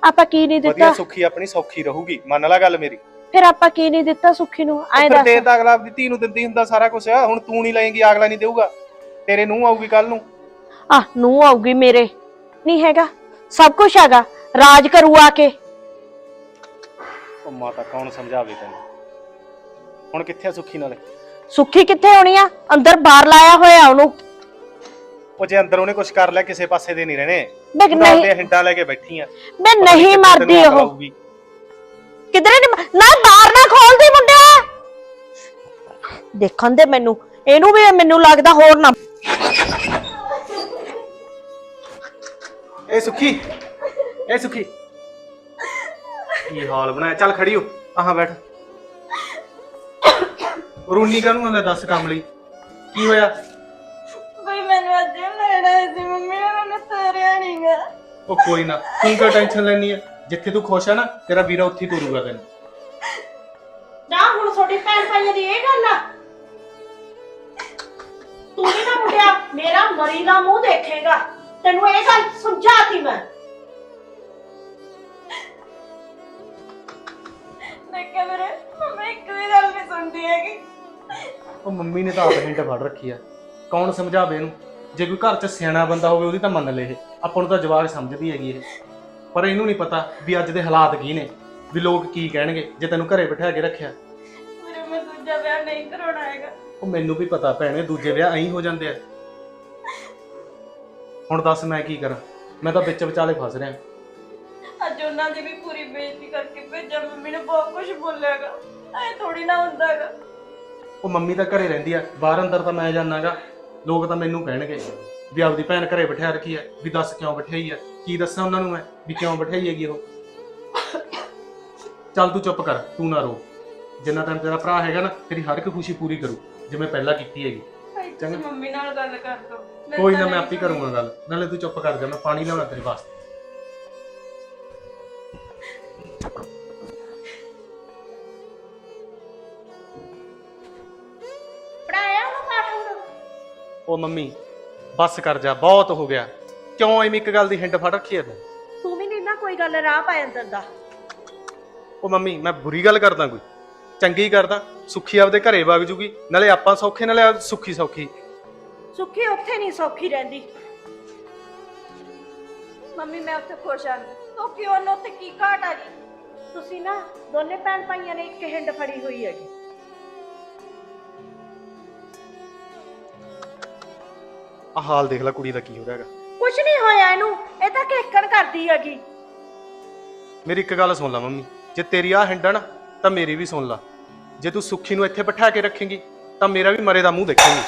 Speaker 2: ਆਪਾਂ ਕੀ ਨਹੀਂ
Speaker 3: ਵਧੀਆ
Speaker 2: ਦਿੱਤਾ?
Speaker 3: ਸੁੱਖੀ ਆਪਣੀ ਸੌਖੀ ਰਹੂਗੀ ਮੰਨ ਲੈ ਗੱਲ ਮੇਰੀ।
Speaker 2: ਫਿਰ ਆਪਾਂ ਕੀ ਨਹੀਂ ਦਿੱਤਾ ਸੁੱਖੀ ਨੂੰ? ਐਂ
Speaker 3: ਫਿਰ ਦੇ
Speaker 2: ਦੱਸ
Speaker 3: ਤਾਂ ਅਗਲਾ ਆਪਦੀ ਧੀ ਨੂੰ ਦਿੰਦੀ ਹੁੰਦਾ ਸਾਰਾ ਕੁਝ ਹੁਣ ਤੂੰ ਨਹੀਂ ਲਏਂਗੀ ਅਗਲਾ ਨਹੀਂ ਦੇਊਗਾ। ਤੇਰੇ ਨੂੰ ਆਊਗੀ ਕੱਲ ਨੂੰ।
Speaker 2: ਆ ਨੂੰ ਆਊਗੀ ਮੇਰੇ। ਨਹੀਂ ਹੈਗਾ। ਸਭ ਕੁਝ ਹੈਗਾ। ਰਾਜ ਕਰੂ ਆ ਕੇ।
Speaker 3: ਉਹ ਮਾਤਾ ਕੌਣ ਸਮਝਾਵੇ ਤੈਨੂੰ? ਹੁਣ ਕਿੱਥੇ ਆ ਸੁੱਖੀ ਨਾਲੇ?
Speaker 2: ਸੁੱਖੀ ਕਿੱਥੇ ਹੋਣੀ ਆ? ਅੰਦਰ ਬਾਹਰ ਲਾਇਆ ਹੋਇਆ ਉਹਨੂੰ।
Speaker 3: ਉਹ ਜੇ ਅੰਦਰ ਉਹਨੇ ਕੁਝ ਕਰ ਲਿਆ ਕਿਸੇ ਪਾਸੇ ਦੇ ਨਹੀਂ ਰਹਿਣੇ।
Speaker 2: ਨਹੀਂ
Speaker 3: ਆਪਦੇ ਹਿੰਡਾਂ ਲੈ ਕੇ ਬੈਠੀ ਆ।
Speaker 2: ਮੈਂ ਨਹੀਂ ਮਰਦੀ ਉਹ। ਕਿਧਰੇ ਨਹੀਂ ਨਾ? ਬਾਹਰ ਨਾ ਖੋਲਦੀ ਮੁੰਡਿਆ। ਦੇਖਣ ਦੇ ਮੈਨੂੰ। ਇਹਨੂੰ ਵੀ ਮੈਨੂੰ ਲੱਗਦਾ ਹੋਰ ਨਾ
Speaker 3: ਏ ਸੁੱਖੀ। ਏ ਸੁੱਖੀ। ਕੀ ਹਾਲ ਬਣਾਇਆ? ਚੱਲ ਖੜੀ ਹੋ। ਆਹਾਂ ਬੈਠ। ਰੂਨੀ ਕਾਹਨੂੰ ਆਂਦਾ ਦੱਸ ਕੰਮ ਲਈ? ਕੀ ਹੋਇਆ?
Speaker 1: ਬਈ ਮੈਨੂੰ ਅੱਜ ਲੈਣਾ ਸੀ। ਮੰਮੀ ਨੇ ਮੈਨੂੰ ਤਾਰਿਆ ਨਹੀਂਗਾ
Speaker 3: ਉਹ ਕੋਈ ਨਾ। ਤੂੰ ਕਿਉਂ ਟੈਨਸ਼ਨ ਲੈਣੀ ਆ? ਜਿੱਥੇ ਤੂੰ ਖੁਸ਼ ਆ ਨਾ ਤੇਰਾ ਵੀਰਾ ਉੱਥੇ ਹੀ ਤੁਰੂਗਾ ਤੈਨੂੰ।
Speaker 2: ਨਾ ਹੁਣ ਤੁਹਾਡੀ ਭੈਣ ਭਾਈਆਂ ਦੀ ਇਹ ਗੱਲ ਆ। ਤੂੰ ਵੀ ਨਾ ਮੁੰਡਿਆ ਮੇਰਾ ਮਰੀ ਦਾ ਮੂੰਹ ਦੇਖੇਗਾ। ਤੈਨੂੰ ਇਹ ਗੱਲ ਸਮਝਾਤੀ ਮੈਂ।
Speaker 1: ਦੇਖਿਆ ਮੇਰੇ ਮੰਮੀ ਇੱਕ ਵੀ ਗੱਲ ਨਹੀਂ ਸੁਣਦੀ ਹੈਗੀ।
Speaker 3: ਉਹ ਮੰਮੀ ਨੇ ਤਾਂ ਆਪ ਹਿੰਟ ਫੜ ਰੱਖੀ ਆ। ਕੌਣ ਸਮਝਾਵੇ ਇਹਨੂੰ? ਜੇ ਕੋਈ ਘਰ 'ਚ ਸਿਆਣਾ ਬੰਦਾ ਹੋਵੇ ਉਹਦੀ ਤਾਂ ਮੰਨ ਲੈ ਇਹ। ਆਪਾਂ ਨੂੰ ਤਾਂ ਜਵਾਬ ਸਮਝਦੀ ਹੈਗੀ ਇਹ। ਪਰ ਇਹਨੂੰ ਨਹੀਂ ਪਤਾ ਵੀ ਅੱਜ ਦੇ ਹਾਲਾਤ ਕੀ ਨੇ ਵੀ ਲੋਕ ਕੀ ਕਹਿਣਗੇ ਜੇ ਤੈਨੂੰ ਘਰੇ ਬਿਠਾ ਕੇ ਰੱਖਿਆ।
Speaker 1: ਮੇਰੇ ਮੈਂ ਦੂਜਾ ਵਿਆਹ ਨਹੀਂ ਕਰਾਉਣਾ ਹੈਗਾ।
Speaker 3: ਉਹ ਮੈਨੂੰ ਵੀ ਪਤਾ ਭੈਣੇ ਦੂਜੇ ਵਿਆਹ ਐਂ ਹੋ ਜਾਂਦੇ ਆ। ਹੁਣ ਦੱਸ ਮੈਂ ਕੀ ਕਰਾਂ? ਮੈਂ ਤਾਂ ਵਿੱਚ ਵਿਚਾਲੇ ਫਸ ਰਿਹਾ।
Speaker 1: ਅੱਜ ਉਹਨਾਂ ਦੀ ਵੀ ਪੂਰੀ ਬੇਇੱਜ਼ਤੀ ਕਰਕੇ ਭੇਜਿਆ ਮੰਮੀ ਨੇ ਬਹੁਤ ਕੁਝ ਬੋਲਿਆਗਾ ਐ ਥੋੜੀ ਨਾ ਹੁੰਦਾਗਾ
Speaker 3: ਉਹ ਮੰਮੀ ਤਾਂ ਘਰੇ ਰਹਿੰਦੀ ਆ ਬਾਹਰ ਅੰਦਰ ਤਾਂ ਮੈਂ ਜਾਣਾਗਾ ਲੋਕ ਤਾਂ ਮੈਨੂੰ ਕਹਿਣਗੇ ਵੀ ਆਪਦੀ ਭੈਣ ਘਰੇ ਬਿਠਾ ਰੱਖੀ ਆ ਵੀ ਦੱਸ ਕਿਉਂ ਬਿਠਾਈ ਆ। ਕੀ ਦੱਸਾਂ ਉਹਨਾਂ ਨੂੰ ਮੈਂ ਵੀ ਕਿਉਂ ਬਿਠਾਈ ਹੈਗੀ ਉਹ? ਚੱਲ ਤੂੰ ਚੁੱਪ ਕਰ ਤੂੰ ਨਾ ਰੋ। ਜਿੰਨਾ ਟਾਈਮ ਤੇਰਾ ਭਰਾ ਹੈਗਾ ਨਾ ਤੇਰੀ ਹਰ ਇੱਕ ਖੁਸ਼ੀ ਪੂਰੀ ਕਰੂ ਜਿਵੇਂ ਪਹਿਲਾਂ ਕੀਤੀ ਹੈਗੀ। ਚੰਗਾ।
Speaker 1: ਮੰਮੀ ਨਾਲ ਗੱਲ ਕਰ ਦੋ।
Speaker 3: ਕੋਈ ਨਾ ਮੈਂ ਆਪੇ ਕਰੂੰਗਾ ਗੱਲ। ਨਾਲੇ ਤੂੰ ਚੁੱਪ ਕਰ ਜਾ ਮੈਂ ਪਾਣੀ ਲਿਆਉਣਾ ਤੇਰੇ ਵਾਸਤੇ।
Speaker 2: ਪੜਾਇਆ ਉਹਨੂੰ ਪਾਠ ਹੁਣ?
Speaker 3: ਉਹ ਮੰਮੀ ਬੱਸ ਕਰ ਜਾ ਬਹੁਤ ਹੋ ਗਿਆ। ਕਿਉਂ ਐਵੇਂ ਇੱਕ ਗੱਲ ਦੀ ਹਿੰਟ ਫੜ ਰੱਖੀ ਐ ਤੂੰ?
Speaker 2: ਤੂੰ ਵੀ ਨਹੀਂ ਨਾ ਕੋਈ ਗੱਲ ਰਾਹ ਪਾਇਆ ਅੰਦਰ ਦਾ।
Speaker 3: ਉਹ ਮੰਮੀ ਮੈਂ ਬੁਰੀ ਗੱਲ ਕਰਦਾ ਕੋਈ? ਚੰਗੀ ਕਰਦਾ ਸੁੱਖੀ ਆਪਦੇ ਘਰੇ ਵਗ ਜੂਗੀ ਨਾਲੇ ਆਪਾਂ ਸੌਖੇ ਨਾਲੇ ਆਪ ਸੁੱਖੀ ਸੌਖੀ।
Speaker 2: ਸੁੱਖੀ ਉੱਥੇ ਨਹੀਂ ਸੌਖੀ ਰਹਿੰਦੀ।
Speaker 1: ਮੰਮੀ ਮੈਂ ਉੱਥੇ ਖੁਸ਼ ਆਂ। ਤੋ ਕਿਉਂ ਉਹਨੂੰ ਉੱਥੇ ਕੀ ਘਾਟ ਆ ਗਈ
Speaker 2: ਤੁਸੀਂ ਨਾ ਦੋਨੇ ਭੈਣ ਭਾਈਆਂ ਨੇ ਇੱਕ ਹਿੰਡ ਫੜੀ ਹੋਈ ਹੈਗੀ।
Speaker 3: ਆ ਹਾਲ ਦੇਖ ਲੈ ਕੁੜੀ ਦਾ ਕੀ ਹੋ ਰਿਹਾ ਹੈਗਾ।
Speaker 2: ਕੁਛ ਨਹੀਂ ਹੋਇਆ ਇਹਨੂੰ, ਇਹ ਤਾਂ ਕੇਕਣ ਕਰਦੀ ਹੈਗੀ।
Speaker 3: ਮੇਰੀ ਇੱਕ ਗੱਲ ਸੁਣ ਲੈ ਮੰਮੀ, ਜੇ ਤੇਰੀ ਆ ਹਿੰਡ ਤਾਂ ਮੇਰੀ ਵੀ ਸੁਣ ਲੈ। ਜੇ ਤੂੰ ਸੁੱਖੀ ਨੂੰ ਇੱਥੇ ਬਿਠਾ ਕੇ ਰੱਖੇਂਗੀ, ਤਾਂ ਮੇਰਾ ਵੀ ਮਰੇ ਦਾ ਮੂੰਹ ਦੇਖੇਂਗੀ।